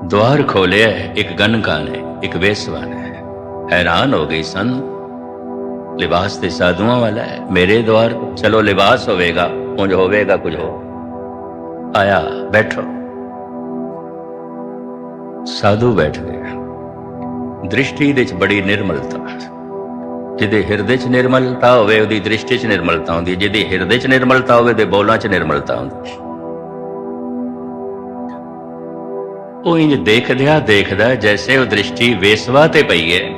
ਦੁਆਰ ਖੋਲਿਆ, ਇੱਕ ਗਨਕਾ ਨੇ ਇੱਕ ਵੇਸਵਾ ਨੇ ਹੈਰਾਨ ਹੋ ਗਈ ਸਨ, ਲਿਬਾਸ ਤੇ ਸਾਧੂਆਂ ਵਾਲਾ ਹੈ, ਮੇਰੇ ਦੁਆਰ, ਚਲੋ ਲਿਬਾਸ ਹੋਵੇਗਾ ਕੁਝ ਹੋਵੇਗਾ ਕੁਝ ਹੋ ਆਇਆ, ਬੈਠੋ। ਸਾਧੂ ਬੈਠ ਗਿਆ ਦ੍ਰਿਸ਼ਟੀ ਦੇ ਵਿੱਚ ਬੜੀ ਨਿਰਮਲਤਾ। ਜਿਹਦੇ ਹਿਰਦੇ 'ਚ ਨਿਰਮਲਤਾ ਹੋਵੇ, ਉਹਦੀ ਦ੍ਰਿਸ਼ਟੀ 'ਚ ਨਿਰਮਲਤਾ ਹੁੰਦੀ ਹੈ। ਜਿਹਦੇ ਹਿਰਦੇ 'ਚ ਨਿਰਮਲਤਾ ਹੋਵੇ ਤੇ ਬੋਲਾਂ 'ਚ ਨਿਰਮਲਤਾ ਹੁੰਦੀ ਉਹ ਇੰਜ ਦੇਖਦਿਆ ਦੇਖਦਾ ਜੈਸੇ ਉਹ ਦ੍ਰਿਸ਼ਟੀ ਵੇਸਵਾ ਤੇ ਪਈ ਹੈ,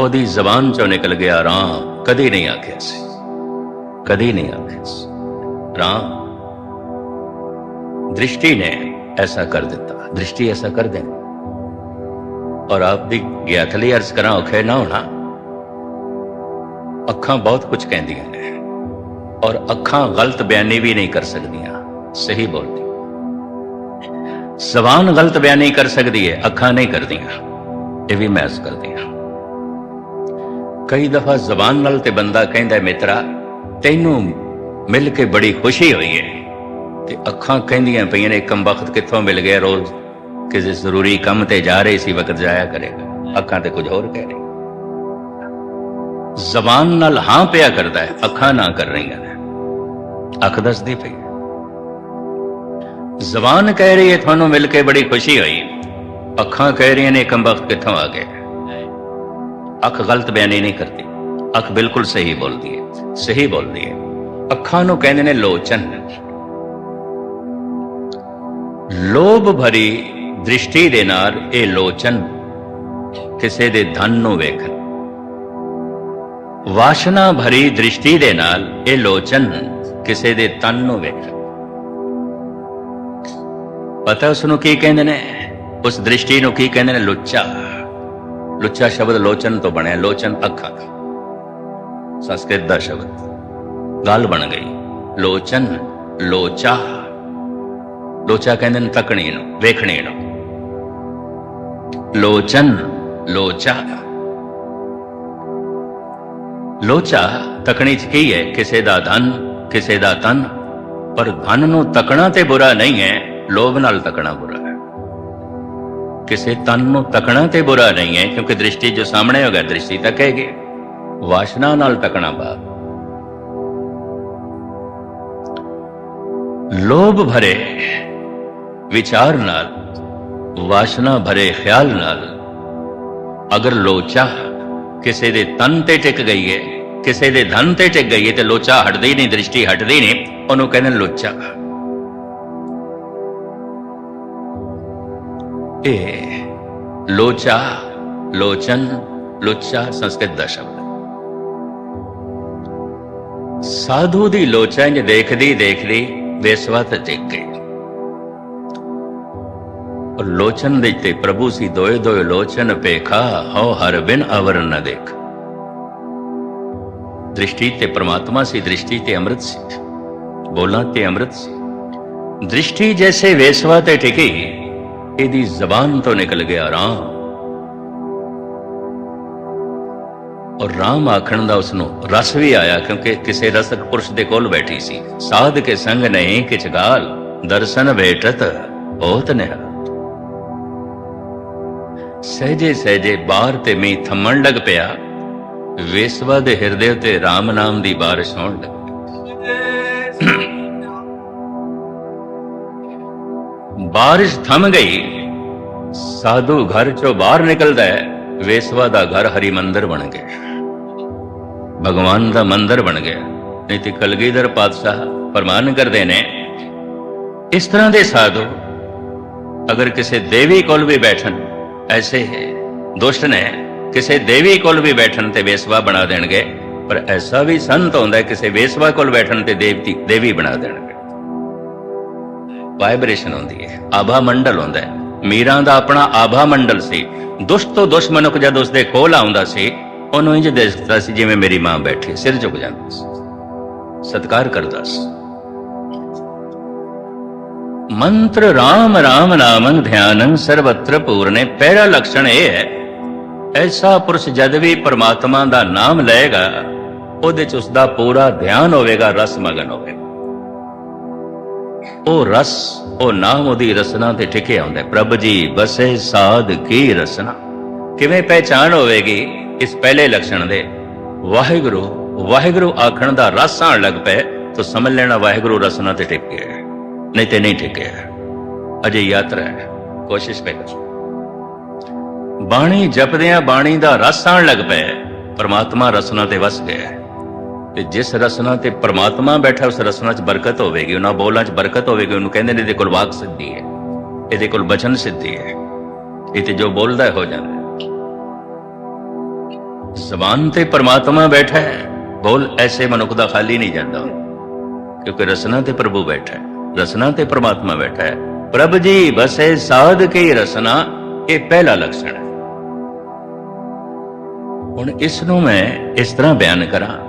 ਉਹਦੀ ਜ਼ਬਾਨ 'ਚੋਂ ਨਿਕਲ ਗਿਆ ਰਾਮ। ਕਦੇ ਨਹੀਂ ਆਖਿਆ ਸੀ। ਕਦੇ ਨਹੀਂ ਆਖਿਆ ਸੀ। ਰਾਮ, ਦ੍ਰਿਸ਼ਟੀ ਨੇ ਐਸਾ ਕਰ ਦਿੱਤਾ। ਦ੍ਰਿਸ਼ਟੀ ਐਸਾ ਕਰ ਦੇ ਔਰ ਆਪ ਦੀ ਗਿਆਥਲੀ ਅਰਜ਼ ਕਰਾਂ, ਔਖੇ ਨਾ ਹੋਣਾ। ਅੱਖਾਂ ਬਹੁਤ ਕੁਝ ਕਹਿੰਦੀਆਂ ਨੇ। ਔਰ ਅੱਖਾਂ ਗਲਤ ਬਿਆਨੀ ਵੀ ਨਹੀਂ ਕਰ ਸਕਦੀਆਂ। ਸਹੀ ਬੋਲਦੀ। ਜ਼ਬਾਨ ਗਲਤ ਬਿਆਨੀ ਕਰ ਸਕਦੀ ਹੈ ਅੱਖਾਂ ਨਹੀਂ ਕਰਦੀਆਂ। ਇਹ ਵੀ ਮਹਿਸ ਕਰਦੀਆਂ ਕਈ ਦਫਾ ਜ਼ਬਾਨ ਨਾਲ ਤੇ ਬੰਦਾ ਕਹਿੰਦਾ ਮਿੱਤਰਾ, ਤੈਨੂੰ ਮਿਲ ਕੇ ਬੜੀ ਖੁਸ਼ੀ ਹੋਈ ਹੈ ਤੇ ਅੱਖਾਂ ਕਹਿੰਦੀਆਂ ਪਈਆਂ ਨੇ, ਕਮ ਵਕਤ ਕਿੱਥੋਂ ਮਿਲ ਗਿਆ ਰੋਜ਼? ਕਿਸੇ ਜ਼ਰੂਰੀ ਕੰਮ ਤੇ ਜਾ ਰਹੇ ਸੀ, ਵਕਤ ਜਾਇਆ ਕਰੇਗਾ। ਅੱਖਾਂ ਤੇ ਕੁਝ ਹੋਰ ਕਹਿ ਰਹੀ। ਜ਼ਬਾਨ ਨਾਲ ਹਾਂ ਪਿਆ ਕਰਦਾ ਹੈ, ਅੱਖਾਂ ਨਾ ਕਰ ਰਹੀਆਂ ਨੇ। ਅੱਖ ਦੱਸਦੀ ਪਈ ਜ਼ਬਾਨ ਕਹਿ ਰਹੀ ਹੈ, ਤੁਹਾਨੂੰ ਮਿਲ ਕੇ ਬੜੀ ਖੁਸ਼ੀ ਹੋਈ ਅੱਖਾਂ ਕਹਿ ਰਹੀਆਂ ਨੇ ਕਮ ਕਿੱਥੋਂ ਆ ਗਏ ਅੱਖ ਗਲਤ ਬਿਆਨੀ ਨਹੀਂ ਕਰਦੀ। ਅੱਖ ਬਿਲਕੁਲ ਸਹੀ ਬੋਲਦੀ ਹੈ, ਸਹੀ ਬੋਲਦੀ ਹੈ। ਅੱਖਾਂ ਨੂੰ ਕਹਿੰਦੇ ਨੇ ਲੋਚਨ। ਲੋਭ ਭਰੀ ਦ੍ਰਿਸ਼ਟੀ ਦੇ ਨਾਲ ਇਹ ਲੋਚਨ ਕਿਸੇ ਦੇ ਧਨ ਨੂੰ ਵੇਖਣ। ਵਾਸ਼ਨਾ ਭਰੀ ਦ੍ਰਿਸ਼ਟੀ ਦੇ ਨਾਲ ਇਹ ਲੋਚਨ ਕਿਸੇ ਦੇ ਤਨ ਨੂੰ ਵੇਖ ਪਤਾ ਉਸ ਨੂੰ ਕੀ ਕਹਿੰਦੇ ਨੇ? ਉਸ ਦ੍ਰਿਸ਼ਟੀ ਨੂੰ ਕੀ ਕਹਿੰਦੇ ਨੇ? ਲੁੱਚਾ। ਲੁੱਚਾ ਸ਼ਬਦ ਲੋਚਨ ਤੋਂ ਬਣਿਆ, ਲੋਚਨ ਅੱਖਾਂ ਸੰਸਕ੍ਰਿਤ ਦਾ ਸ਼ਬਦ। ਗੱਲ ਬਣ ਗਈ। ਲੋਚਨ, ਲੋਚਾ। ਲੋਚਾ ਕਹਿੰਦੇ ਨੇ ਤਕਣੀ ਨੂੰ, ਵੇਖਣੀ ਨੂੰ। ਲੋਚਨ, ਲੋਚਾ। ਲੋਚਾ ਤਕਣੀ ਚ ਕੀ ਹੈ? ਕਿਸੇ ਦਾ ਧਨ, ਕਿਸੇ ਦਾ ਤਨ ਪਰ ਧਨ ਨੂੰ ਤਕਣਾ ਤੇ ਬੁਰਾ ਨਹੀਂ ਹੈ, ਲੋਭ ਨਾਲ ਤਕਣਾ ਬੁਰਾ ਹੈ। ਕਿਸੇ ਤਨ ਨੂੰ ਤਕਣਾ ਤੇ ਬੁਰਾ ਨਹੀਂ ਹੈ, ਕਿਉਂਕਿ ਦ੍ਰਿਸ਼ਟੀ ਜੋ ਸਾਹਮਣੇ ਹੋਗਾ, ਦ੍ਰਿਸ਼ਟੀ ਤੱਕੇਗੀ। ਵਾਸ਼ਨਾ ਨਾਲ ਤਕਣਾ ਬਾਤ ਲੋਭ ਭਰੇ, ਵਿਚਾਰ ਨਾਲ, ਵਾਸ਼ਨਾ ਭਰੇ ਖਿਆਲ ਨਾਲ, ਅਗਰ ਲੋਚਾ ਕਿਸੇ ਦੇ ਤਨ ਤੇ ਟਿਕ ਗਈ ਹੈ ਕਿਸੇ ਦੇ ਧਨ ਤੇ ਟਿਕ ਗਈ ਹੈ ਤੇ ਲੋਚਾ ਹਟਦੀ ਨਹੀਂ, ਦ੍ਰਿਸ਼ਟੀ ਹਟਦੀ ਨਹੀਂ, ਉਹਨੂੰ ਕਹਿੰਦੇ ਨੇ ਲੋਚਾ। ਇਹ ਲੋਚਾ, ਲੋਚਨ, ਲੋਚਾ ਸੰਸਕ੍ਰਿਤ ਦਾ ਸ਼ਬਦ ਸਾਧੂ ਦੀ ਲੋਚਾ ਇੰਜ ਦੇਖਦੀ ਦੇਖਦੀ ਬੇਸਵਾ ਤੇ ਟਿਕ ਗਈ। ਲੋਚਨ ਦੇ ਤੇ ਪ੍ਰਭੂ ਸੀ ਦੋਏ ਦੋਏ ਲੋਚਨ ਪੇਖਾ ਹਉ ਹਰ ਬਿਨ ਅਵਰ ਨ ਦੇਖ। ਦ੍ਰਿਸ਼ਟੀ ਤੇ ਪ੍ਰਮਾਤਮਾ ਸੀ, ਦ੍ਰਿਸ਼ਟੀ ਤੇ ਅੰਮ੍ਰਿਤ ਸੀ। ਬੋਲਾਂ ਤੇ ਅੰਮ੍ਰਿਤ ਸੀ। ਦ੍ਰਿਸ਼ਟੀ ਜੈਸੇ ਵੇਸਵਾ ਤੇ ਟਿਕੀ, ਇਹਦੀ ਜ਼ਬਾਨ ਤੋਂ ਨਿਕਲ ਗਿਆ ਰਾਮ। ਔਰ ਰਾਮ ਆਖਣ ਦਾ ਉਸ ਨੂੰ ਰਸ ਵੀ ਆਇਆ, ਕਿਉਂਕਿ ਕਿਸੇ ਰਸਕ ਪੁਰਸ਼ ਦੇ ਕੋਲ ਬੈਠੀ ਸੀ। ਸਾਧ ਕੇ ਸੰਗ ਨਹੀਂ ਕਿਛ ਗਾਲ, ਦਰਸ਼ਨ ਭੇਟਤ ਬਹੁਤ ਨਿਹਾਲ। ਸਹਜੇ ਸਹਜੇ ਬਾਹਰ ਤੇ ਮੀਂਹ ਥੰਮਣ ਲੱਗ ਪਿਆ। ਵੇਸਵਾ ਦੇ ਹਿਰਦੇ ਤੇ RAM ਨਾਮ ਦੀ ਬਾਰਿਸ਼ ਹੋਣ ਲੱਗੀ। ਬਾਰਿਸ਼ ਥੰਮ ਗਈ। ਸਾਧੂ ਘਰ ਚੋਂ ਬਾਹਰ ਨਿਕਲਦਾ ਹੈ। ਵੇਸਵਾ ਦਾ ਘਰ ਹਰੀ ਮੰਦਰ ਬਣ ਗਿਆ। ਭਗਵਾਨ ਦਾ ਮੰਦਰ ਬਣ ਗਿਆ। ਨਹੀਂ ਤੇ ਕਲਗੀਧਰ ਪਾਤਸ਼ਾਹ ਫਰਮਾਨ ਕਰਦੇ ਨੇ, ਇਸ ਤਰ੍ਹਾਂ ਦੇ ਸਾਧੂ ਅਗਰ ਕਿਸੇ ਦੇਵੀ ਕੋਲ ਵੀ ਬੈਠਣ ਐਸੇ ਦੁਸ਼ਟ ਨੇ ਕਿਸੇ ਦੇਵੀ ਕੋਲ ਵੀ ਬੈਠਣ ਤੇ ਵੇਸਵਾ ਬਣਾ ਦੇਣਗੇ ਪਰ ਐਸਾ ਵੀ ਸੰਤ ਹੁੰਦਾ ਕਿਸੇ ਵੇਸਵਾ ਕੋਲ ਬੈਠਣ ਤੇ ਦੇਵਤੀ ਦੇਵੀ ਬਣਾ ਦੇਣਗੇ ਵਾਈਬ੍ਰੇਸ਼ਨ ਹੁੰਦੀ ਹੈ ਆਭਾ ਮੰਡਲ ਹੁੰਦਾ ਹੈ ਮੀਰਾਂ ਦਾ ਆਪਣਾ ਆਭਾ ਮੰਡਲ ਸੀ ਦੁਸ਼ਟ ਤੋਂ ਦੁਸ਼ਟ ਮਨੁੱਖ ਜਦ ਉਸਦੇ ਕੋਲ ਆਉਂਦਾ ਸੀ ਉਹਨੂੰ ਇੰਜ ਦੇਖਦਾ ਸੀ ਜਿਵੇਂ ਮੇਰੀ ਮਾਂ ਬੈਠੀ ਸਿਰ ਝੁਕ ਜਾਂਦਾ ਸੀ ਸਤਕਾਰ ਕਰਦਾ ਸੀ ਮੰਤਰ RAM RAM ਨਾਮੰ ਧਿਆਨੰ ਸਰਵਤਰ ਪੂਰਨੇ, ਪਹਿਲਾ ਲਕਸ਼ਣ ਇਹ ਹੈ, ਐਸਾ ਪੁਰਸ਼ ਜਦ ਵੀ ਪਰਮਾਤਮਾ ਦਾ ਨਾਮ ਲਏਗਾ, ਉਹਦੇ ਚ ਉਸਦਾ ਪੂਰਾ ਧਿਆਨ ਹੋਵੇਗਾ, ਰਸ ਮਗਨ ਹੋਵੇਗਾ ਉਹ ਰਸ, ਉਹ ਨਾਮ, ਉਹਦੀ ਰਸਨਾ ਤੇ ਟਿਕਿਆ ਆਉਂਦਾ ਪ੍ਰਭ ਜੀ, ਬਸੇ ਸਾਧ ਕੀ ਰਸਨਾ। ਕਿਵੇਂ ਪਹਿਚਾਨ ਹੋਵੇਗੀ ਇਸ ਪਹਿਲੇ ਲਕਸ਼ਣ ਦੇ? ਵਾਹਿਗੁਰੂ ਵਾਹਿਗੁਰੂ ਆਖਣ ਦਾ ਰਸ ਆਣ ਲੱਗ ਪਏ, ਤਾਂ ਸਮਝ ਲੈਣਾ ਵਾਹਿਗੁਰੂ ਰਸਨਾ ਤੇ ਟਿਕ ਗਿਆ। ਹੈ। ਨਹੀਂ ਤੇ ਨਹੀਂ ਟਿਕਿਆ ਅਜੇ ਯਾਤਰਾ ਹੈ। ਕੋਸ਼ਿਸ਼ ਪੇ ਕਰ। ਬਾਣੀ ਜਪਦਿਆਂ ਬਾਣੀ ਦਾ ਰਸ ਆਣ ਲੱਗ ਪਿਆ ਪਰਮਾਤਮਾ ਰਸਨਾ ਤੇ ਵਸ ਗਿਆ ਤੇ ਜਿਸ ਰਸਨਾ ਤੇ ਪਰਮਾਤਮਾ ਬੈਠਾ, ਉਸ ਰਸਨਾ 'ਚ ਬਰਕਤ ਹੋਵੇਗੀ। ਉਹਨਾਂ ਬੋਲਾਂ 'ਚ ਬਰਕਤ ਹੋਵੇਗੀ। ਉਹਨੂੰ ਕਹਿੰਦੇ ਨੇ ਇਹਦੇ ਕੋਲ ਵਾਕ ਸਿੱਧੀ ਹੈ। ਇਹਦੇ ਕੋਲ ਬਚਨ ਸਿੱਧੀ ਹੈ। ਇਹ ਤੇ ਜੋ ਬੋਲਦਾ ਹੋ ਜਾਂਦਾ ਹੈ। ਜ਼ਬਾਨ ਤੇ ਪਰਮਾਤਮਾ ਬੈਠਾ ਹੈ। ਬੋਲ ਐਸੇ ਮਨੁੱਖ ਦਾ ਖਾਲੀ ਨਹੀਂ ਜਾਂਦਾ। ਕਿਉਂਕਿ ਰਸਨਾ ਤੇ ਪ੍ਰਭੂ ਬੈਠਾ ਹੈ। ਰਸਨਾ ਤੇ ਪ੍ਰਮਾਤਮਾ ਬੈਠਾ ਹੈ। ਪ੍ਰਭ ਜੀ ਬਸੇ ਸਾਧ ਕੀ ਰਸਨਾ, ਇਹ ਪਹਿਲਾ ਲਕਸ਼ਣ ਹੈ। ਹੁਣ ਇਸ ਨੂੰ ਮੈਂ ਇਸ ਤਰ੍ਹਾਂ ਬਿਆਨ ਕਰਾਂ।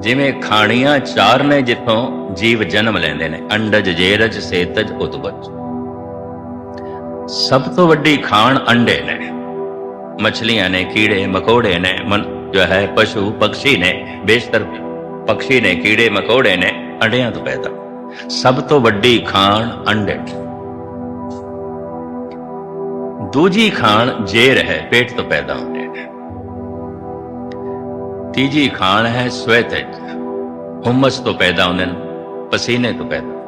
ਜਿਵੇਂ ਖਾਣੀਆਂ ਚਾਰ ਨੇ ਜਿੱਥੋਂ ਜੀਵ ਜਨਮ ਲੈਂਦੇ ਨੇ, ਅੰਡਜ ਜੇਰਜ, ਸੇਤਜ, ਉਤਪਜ। ਸਭ ਤੋਂ ਵੱਡੀ ਖਾਣ ਅੰਡੇ ਨੇ। ਮਛਲੀਆਂ ਨੇ, ਕੀੜੇ, ਮਕੌੜੇ ਨੇ, ਮਨ ਜੋ ਹੈ ਪਸ਼ੂ ਪੰਛੀ ਨੇ, ਬੇਸ਼ਤਰ ਪੰਛੀ ਨੇ, ਕੀੜੇ, ਮਕੌੜੇ ਨੇ, ਅੰਡਿਆਂ ਤੋਂ ਪੈਦਾ। ਸਭ ਤੋਂ ਵੱਡੀ ਖਾਣ ਅੰਡੇ ਦੂਜੀ ਖਾਣ ਜੇਰ ਹੈ, ਪੇਟ ਤੋਂ ਪੈਦਾ ਹੁੰਦੇ ਨੇ। ਤੀਜੀ ਖਾਣ ਹੈ ਸਵੈਤਜ ਹੁਮਸ ਤੋਂ ਪੈਦਾ ਹੁੰਦੇ ਨੇ, ਪਸੀਨੇ ਤੋਂ ਪੈਦਾ।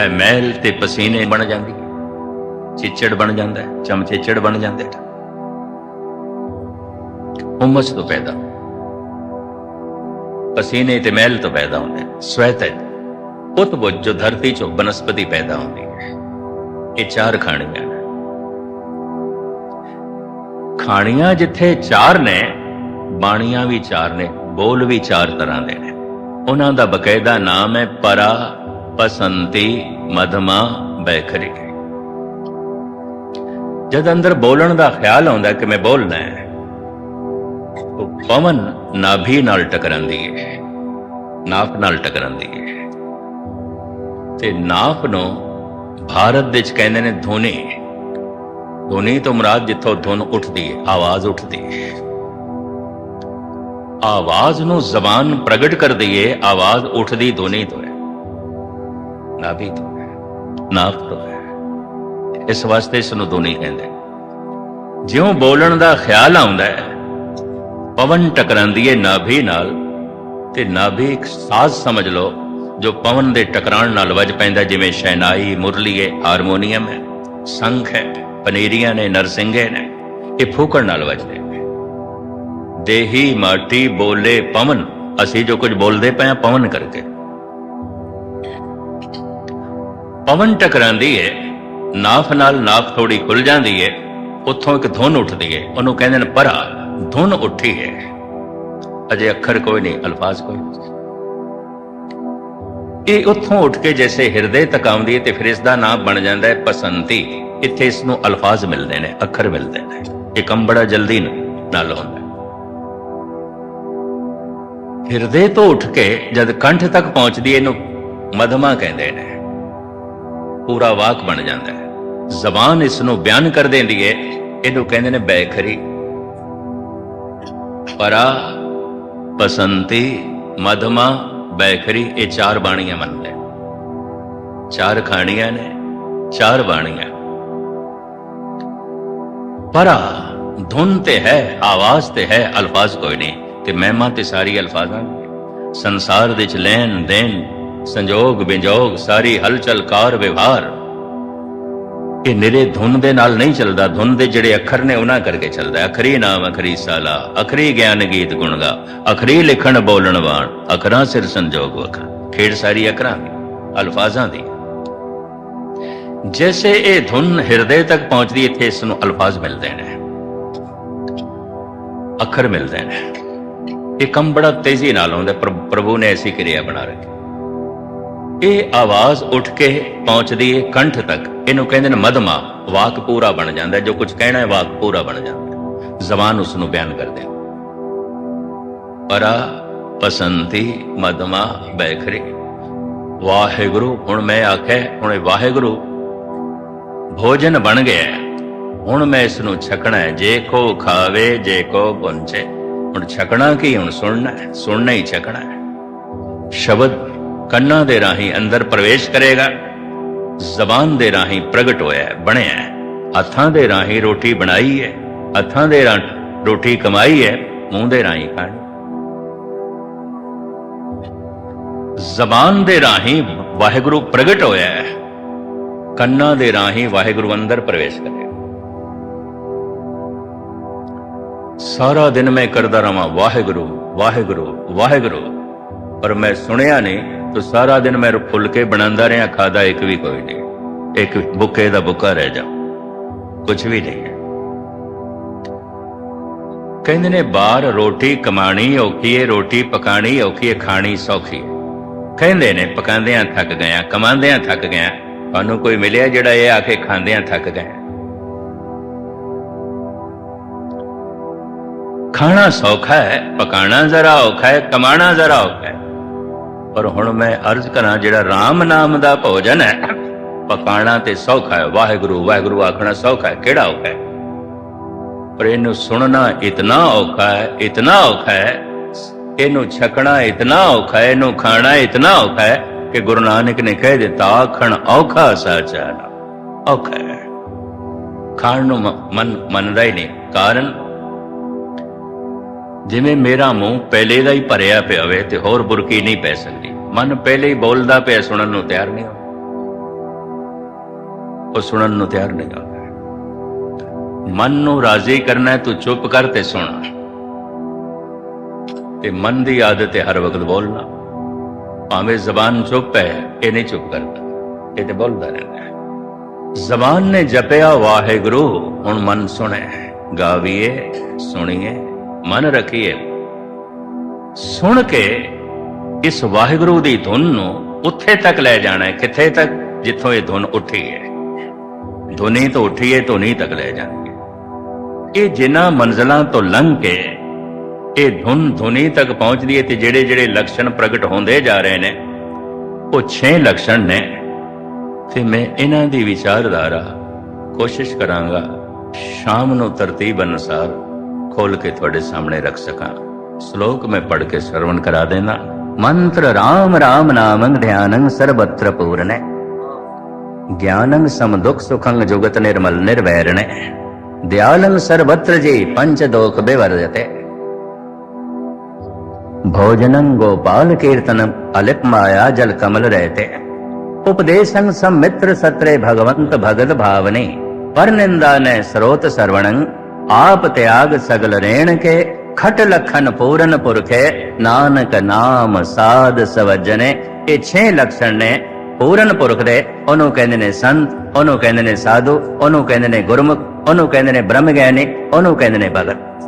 ਐ ਮੈਲ ਤੇ ਪਸੀਨੇ ਬਣ ਜਾਂਦੀ ਚਿੱਚੜ ਬਣ ਜਾਂਦਾ ਹੈ, ਚਮਚੇਚੜ ਬਣ ਜਾਂਦੇ ਨੇ। ਹੁਮਸ ਤੋਂ ਪੈਦਾ। ਪਸੀਨੇ ਤੇ ਮਹਿਲ ਤੋਂ ਪੈਦਾ ਹੁੰਦੇ ਨੇ ਸਵੈਤਜ ਉਤਬੁੱਝ ਜੋ ਧਰਤੀ ਚੋਂ ਬਨਸਪਤੀ ਪੈਦਾ ਹੁੰਦੀ ਹੈ। ਇਹ ਚਾਰ ਖਾਣੀਆਂ ਖਾਣੀਆਂ ਜਿੱਥੇ ਚਾਰ ਨੇ, ਬਾਣੀਆਂ ਵੀ ਚਾਰ ਨੇ, ਬੋਲ ਵੀ ਚਾਰ ਤਰ੍ਹਾਂ ਦੇ ਨੇ। ਉਹਨਾਂ ਦਾ ਬਕਾਇਦਾ ਨਾਮ ਹੈ ਪਰਾ, ਪਸੰਤੀ, ਮਧਮਾ, ਬੈਖਰੀ। ਜਦ ਅੰਦਰ ਬੋਲਣ ਦਾ ਖਿਆਲ ਆਉਂਦਾ ਕਿ ਮੈਂ ਬੋਲਣਾ ਹੈ, ਉਹ ਪਵਨ ਨਾਭੀ ਨਾਲ ਟਕਰਾਂਦੀ ਹੈ। ਨਾਕ ਨਾਲ ਟਕਰਾਂਦੀ ਹੈ। ਤੇ ਨਾਕ ਨੂੰ ਭਾਰਤ ਦੇ ਵਿੱਚ ਕਹਿੰਦੇ ਨੇ ਧੋਨੀ। ਧੋਨੀ ਤੋਂ ਮਰਾਦ ਜਿੱਥੋਂ ਧੁਨ ਉੱਠਦੀ ਹੈ, ਆਵਾਜ਼ ਉੱਠਦੀ ਹੈ। ਆਵਾਜ਼ ਨੂੰ ਜ਼ਬਾਨ ਪ੍ਰਗਟ ਕਰਦੀ ਹੈ, ਆਵਾਜ਼ ਉੱਠਦੀ ਧੁਨੀ ਤੋਂ ਹੈ। ਨਾਭੀ ਤੋਂ ਹੈ ਨਾਭ ਤੋਂ ਹੈ। ਇਸ ਵਾਸਤੇ ਇਸ ਨੂੰ ਧੁਨੀ ਕਹਿੰਦੇ ਜਿਉਂ ਬੋਲਣ ਦਾ ਖਿਆਲ ਆਉਂਦਾ ਹੈ, ਪਵਨ ਟਕਰਾਂਦੀ ਹੈ ਨਾਭੀ ਨਾਲ, ਤੇ ਨਾਭੀ ਇੱਕ ਸਾਜ਼ ਸਮਝ ਲਓ ਜੋ ਪਵਨ ਦੇ ਟਕਰਾਣ ਨਾਲ ਵੱਜ ਪੈਂਦਾ, ਜਿਵੇਂ ਸ਼ਹਿਨਾਈ, ਮੁਰਲੀ ਹੈ ਹਾਰਮੋਨੀਅਮ ਹੈ ਸੰਖ ਹੈ, ਪਨੀਰੀਆਂ ਨੇ, ਨਰਸਿੰਘੇ ਨੇ, ਇਹ ਫੂਕਣ ਨਾਲ ਵੱਜਦੇ ਨੇ। ਦੇਹੀ ਮਾਟੀ ਬੋਲੇ ਪਵਨ, ਅਸੀਂ ਜੋ ਕੁਝ ਬੋਲਦੇ ਪਏ ਹਾਂ, ਪਵਨ ਕਰਕੇ। ਪਵਨ ਟਕਰਾਂਦੀ ਹੈ ਨਾਫ ਨਾਲ ਨਾਫ ਥੋੜੀ ਖੁੱਲ ਜਾਂਦੀ ਹੈ ਉੱਥੋਂ ਇੱਕ ਧੁਨ ਉੱਠਦੀ ਹੈ ਉਹਨੂੰ ਕਹਿੰਦੇ ਨੇ ਪਰਾ ਧੁਨ ਉੱਠੀ ਹੈ ਅਜੇ ਅੱਖਰ ਕੋਈ ਨਹੀਂ, ਅਲਫਾਜ਼ ਕੋਈ ਨਹੀਂ। ਇਹ ਉੱਥੋਂ ਉੱਠ ਕੇ ਜੈਸੇ ਹਿਰਦੇ ਤੱਕ ਆਉਂਦੀ ਹੈ ਤੇ ਫਿਰ ਇਸ ਦਾ ਨਾਮ ਬਣ ਜਾਂਦਾ ਹੈ ਪਸੰਤੀ ਇੱਥੇ ਇਸ ਨੂੰ ਅਲਫਾਜ਼ ਮਿਲਦੇ ਨੇ, ਅੱਖਰ ਮਿਲਦੇ ਨੇ। ਇਹ ਕੰਮ ਬੜਾ ਜਲਦੀ ਨਾਲ ਹੁੰਦਾ ਹਿਰਦੇ ਤੋਂ ਉੱਠ ਕੇ ਜਦ ਕੰਠ ਤੱਕ ਪਹੁੰਚਦੀ ਹੈ, ਇਹਨੂੰ ਮਧਮਾ ਕਹਿੰਦੇ ਨੇ। ਪੂਰਾ ਵਾਕ ਬਣ ਜਾਂਦਾ ਹੈ। ਜ਼ਬਾਨ ਇਸ ਨੂੰ ਬਿਆਨ ਕਰ ਦਿੰਦੀ ਹੈ। ਇਹਨੂੰ ਕਹਿੰਦੇ ਨੇ ਬੈਖਰੀ। ਪਰਾ ਪਸੰਤੀ ਮਧਮਾ ਬੈਖਰੀ ਇਹ ਚਾਰ ਬਾਣੀਆਂ ਮੰਨਦੇ ਚਾਰ ਖਾਣੀਆਂ ਨੇ, ਚਾਰ ਬਾਣੀਆਂ। ਪਰਾ, ਧੁਨ ਤੇ ਹੈ, ਆਵਾਜ਼ ਤੇ ਹੈ, ਅਲਫਾਜ਼ ਕੋਈ ਨਹੀਂ, ਤੇ ਮਹਿਮਾ ਤੇ ਸਾਰੀ ਅਲਫਾਜ਼ਾਂ ਨੇ। ਸੰਸਾਰ ਵਿੱਚ ਲੈਣ ਦੇਣ ਸੰਜੋਗ ਵਿਜੋਗ ਸਾਰੀ ਹਲਚਲ ਕਾਰ ਵਿਵਹਾਰ ਇਹ ਨਿਰੇ ਧੁਨ ਦੇ ਨਾਲ ਨਹੀਂ ਚੱਲਦਾ, ਧੁਨ ਦੇ ਜਿਹੜੇ ਅੱਖਰ ਨੇ ਉਹਨਾਂ ਕਰਕੇ ਚੱਲਦਾ ਅਖਰੀ ਨਾਮ, ਅਖਰੀ ਸਾਲਾ, ਅਖਰੀ ਗਿਆਨ ਗੀਤ ਗੁਣਗਾ ਅਖਰੀ ਲਿਖਣ ਬੋਲਣ ਵਾਣ, ਅਖਰਾਂ ਸਿਰ ਸੰਜੋਗ ਵਖ ਖੇਡ ਸਾਰੀ ਅਖਰਾਂ ਦੀ, ਅਲਫਾਜ਼ਾਂ ਦੀ। ਜੈਸੇ ਇਹ ਧੁਨ ਹਿਰਦੇ ਤੱਕ ਪਹੁੰਚਦੀ, ਇੱਥੇ ਇਸ ਨੂੰ ਅਲਫਾਜ਼ ਮਿਲਦੇ ਨੇ। ਅੱਖਰ ਮਿਲਦੇ ਨੇ। ਇਹ ਕੰਮ ਬੜਾ ਤੇਜ਼ੀ ਨਾਲ ਆਉਂਦਾ ਹੈ। ਪ੍ਰਭੂ ਨੇ ਐਸੀ ਕਿਰਿਆ ਬਣਾ ਰੱਖੀ। ਇਹ ਆਵਾਜ਼ ਉੱਠ ਕੇ ਪਹੁੰਚਦੀ ਹੈ ਕੰਠ ਤੱਕ। ਇਹਨੂੰ ਕਹਿੰਦੇ ਨੇ ਮਧਮਾ ਵਾਕ ਪੂਰਾ ਬਣ ਜਾਂਦਾ ਜੋ ਕੁਝ ਕਹਿਣਾ ਹੈ, ਵਾਕ ਪੂਰਾ ਬਣ ਜਾਂਦਾ ਜ਼ਬਾਨ ਉਸ ਨੂੰ ਬਿਆਨ ਕਰਦੇ ਹੈ। ਪਰਾ ਪਸੰਤੀ ਮਧਮਾ ਬੈਖਰੀ। ਵਾਹਿਗੁਰੂ, ਹੁਣ ਮੈਂ ਆਖਿਆ, ਹੁਣ ਵਾਹਿਗੁਰੂ ਭੋਜਨ ਬਣ ਗਿਆ ਹੁਣ ਮੈਂ ਇਸ ਨੂੰ ਛਕਣਾ ਹੈ। ਜੇ ਕੋ ਖਾਵੇ, ਜੇ ਕੋ ਪੁੰਚੇ। ਹੁਣ ਛਕਣਾ ਕੀ ਹੁਣ ਸੁਣਨਾ ਹੈ। ਸੁਣਨਾ ਹੀ ਛਕਣਾ ਹੈ। ਸ਼ਬਦ ਕੰਨਾਂ ਦੇ ਰਾਹੀਂ ਅੰਦਰ ਪ੍ਰਵੇਸ਼ ਕਰੇਗਾ ਜ਼ਬਾਨ ਦੇ ਰਾਹੀਂ ਪ੍ਰਗਟ ਹੋਇਆ ਹੈ, ਬਣਿਆ ਹੈ। ਹੱਥਾਂ ਦੇ ਰਾਹੀਂ ਰੋਟੀ ਬਣਾਈ ਹੈ ਹੱਥਾਂ ਦੇ ਰਾਹੀਂ ਰੋਟੀ ਕਮਾਈ ਹੈ ਮੂੰਹ ਦੇ ਰਾਹੀਂ ਖਾਣ। ਜ਼ਬਾਨ ਦੇ ਰਾਹੀਂ ਵਾਹਿਗੁਰੂ ਪ੍ਰਗਟ ਹੋਇਆ ਹੈ ਕੰਨਾਂ ਦੇ ਰਾਹੀਂ ਵਾਹਿਗੁਰੂ ਅੰਦਰ ਪ੍ਰਵੇਸ਼ ਕਰੇਗਾ ਸਾਰਾ ਦਿਨ ਮੈਂ ਕਰਦਾ ਰਵਾਂ ਵਾਹਿਗੁਰੂ ਵਾਹਿਗੁਰੂ ਵਾਹਿਗੁਰੂ। ਪਰ ਮੈਂ ਸੁਣਿਆ ਨਹੀਂ ਤਾਂ ਸਾਰਾ ਦਿਨ ਮੈਂ ਫੁੱਲ ਕੇ ਬਣਾਉਂਦਾ ਰਿਹਾ, ਖਾਦਾ, ਇੱਕ ਵੀ ਕੋਈ ਨਹੀਂ ਇੱਕ ਬੁੱਕੇ ਦਾ ਬੁੱਕਾ ਰਹਿ ਜਾ। ਕੁਝ ਵੀ ਨਹੀਂ ਕਹਿੰਦੇ ਨੇ, ਬਾਹਰ ਰੋਟੀ ਕਮਾਣੀ ਔਖੀ ਹੈ ਰੋਟੀ ਪਕਾਣੀ ਔਖੀ ਹੈ ਖਾਣੀ ਸੌਖੀ ਕਹਿੰਦੇ ਨੇ, ਪਕਾਉਂਦਿਆਂ ਥੱਕ ਗਿਆ, ਕਮਾਉਂਦਿਆਂ ਥੱਕ ਗਿਆ, ਤੁਹਾਨੂੰ ਕੋਈ ਮਿਲਿਆ ਜਿਹੜਾ ਇਹ ਆ ਕੇ ਖਾਂਦਿਆਂ ਥੱਕ ਗਿਆ? ਖਾਣਾ ਸੌਖਾ ਹੈ ਪਕਾਣਾ ਜ਼ਰਾ ਔਖਾ ਹੈ ਕਮਾਣਾ ਜ਼ਰਾ ਔਖਾ ਹੈ। ਪਰ ਹੁਣ ਮੈਂ ਅਰਜ਼ ਕਰਾਂ ਜਿਹੜਾ RAM ਨਾਮ ਦਾ ਭੋਜਨ ਹੈ, ਪਕਾਣਾ ਤੇ ਸੌਖਾ ਹੈ। ਵਾਹਿਗੁਰੂ ਵਾਹਿਗੁਰੂ ਆਖਣਾ ਸੌਖਾ ਹੈ। ਕਿਹੜਾ ਔਖਾ ਹੈ? ਪਰ ਇਹਨੂੰ ਸੁਣਨਾ ਇਤਨਾ ਔਖਾ ਹੈ, ਇਤਨਾ ਔਖਾ ਹੈ, ਇਹਨੂੰ ਛਕਣਾ ਇਤਨਾ ਔਖਾ ਹੈ, ਇਹਨੂੰ ਖਾਣਾ ਇਤਨਾ ਔਖਾ ਹੈ ਕਿ ਗੁਰੂ ਨਾਨਕ ਨੇ ਕਹਿ ਦਿੱਤਾ, ਆਖਣ ਔਖਾ ਸਾਚਾ ਔਖਾ ਹੈ। ਖਾਣ ਨੂੰ ਮਨ, ਮੰਨਦਾ ਹੀ ਨਹੀਂ। ਕਾਰਨ? ਜਿਵੇਂ ਮੇਰਾ ਮੂੰਹ ਪਹਿਲੇ ਦਾ ਹੀ ਭਰਿਆ ਪਿਆ ਹੋਵੇ ਤੇ ਹੋਰ ਬੁਰਕੀ ਨਹੀਂ ਪੈ ਸਕਦੀ। ਮਨ ਪਹਿਲੇ ਹੀ ਬੋਲਦਾ ਪਿਆ ਸੁਣਨ ਨੂੰ ਤਿਆਰ ਨਹੀਂ ਹੁੰਦਾ। ਉਹ ਸੁਣਨ ਨੂੰ ਤਿਆਰ ਨਹੀਂ ਹੁੰਦਾ। ਮਨ ਨੂੰ ਰਾਜ਼ੀ ਕਰਨਾ ਹੈ, ਤੂੰ ਚੁੱਪ ਕਰ ਤੇ ਸੁਣ। ਤੇ ਮਨ ਦੀ ਆਦਤ ਹੈ ਹਰ ਵਕਤ ਬੋਲਣਾ। ਭਾਵੇਂ ਜ਼ਬਾਨ ਚੁੱਪ ਹੈ ਇਹ ਨਹੀਂ ਚੁੱਪ ਕਰਦਾ। ਇਹ ਤੇ ਬੋਲਦਾ ਰਹਿੰਦਾ ਹੈ। ਜ਼ਬਾਨ ਨੇ ਜਪਿਆ ਵਾਹਿਗੁਰੂ ਹੁਣ ਮਨ ਸੁਣੇ ਗਾਵੀਏ ਸੁਣੀਏ। ਮਨ ਰੱਖੀਏ। ਸੁਣ ਕੇ ਇਸ ਵਾਹਿਗੁਰੂ ਦੀ ਧੁਨ ਨੂੰ ਉੱਥੇ ਤੱਕ ਲੈ ਜਾਣਾ ਕਿੱਥੇ ਤੱਕ? ਜਿੱਥੋਂ ਇਹ ਧੁਨ ਉੱਠੀ ਹੈ ਧੁਨੀ ਤੋਂ ਉੱਠੀ ਹੈ ਧੁਨੀ ਤੱਕ ਲੈ ਜਾਣੀ ਇਹ ਜਿਨ੍ਹਾਂ ਮੰਜ਼ਲਾਂ ਤੋਂ ਲੰਘ ਕੇ ਇਹ ਧੁਨ ਧੁਨੀ ਤੱਕ ਪਹੁੰਚਦੀ ਹੈ ਤੇ ਜਿਹੜੇ ਜਿਹੜੇ ਲਕਸ਼ਣ ਪ੍ਰਗਟ ਹੁੰਦੇ ਜਾ ਰਹੇ ਨੇ, ਉਹ 6 ਲਕਸ਼ਣ ਨੇ। ਤੇ ਮੈਂ ਇਹਨਾਂ ਦੀ ਵਿਚਾਰਧਾਰਾ ਕੋਸ਼ਿਸ਼ ਕਰਾਂਗਾ, ਸ਼ਾਮ ਨੂੰ ਤਰਤੀਬ ਅਨੁਸਾਰ खोल के थोड़े सामने रख सका श्लोक में पढ़ के श्रवण करा देना मंत्र राम राम नामंग ध्यानंग सर्वत्र पूर्ण ज्ञानंग समदुख सुखंग जुगत निर्मल निर्वैरण दयालंग सर्वत्र जी पंच दोख बेवर्जते भोजनं गोपाल कीर्तनम अलिप माया जल कमल रहते उपदेशं सम्मित्र सत्रे भगवंत भगत भावने पर निंदा ने स्रोत सर्वणंग ਆਪ ਤਿਆਗ ਸਗਲ ਰਹਿਣ ਕੇ, ਖਟ ਲਖਨ ਪੂਰਨ ਪੁਰਖੇ, ਨਾਨਕ ਨਾਮ ਸਾਧ ਸਵਜਨੇ। ਇਹ 6 ਲਖਣ ਨੇ ਪੂਰਨ ਪੁਰਖ ਦੇ, ਉਹਨੂੰ ਕਹਿੰਦੇ ਨੇ ਸੰਤ, ਉਹਨੂੰ ਕਹਿੰਦੇ ਨੇ ਸਾਧੂ, ਉਹਨੂੰ ਕਹਿੰਦੇ ਨੇ ਗੁਰਮੁਖ, ਉਹਨੂੰ ਕਹਿੰਦੇ ਨੇ ਬ੍ਰਹਮ ਗਿਆਨੀ ਉਹਨੂੰ ਕਹਿੰਦੇ ਨੇ ਭਗਤ।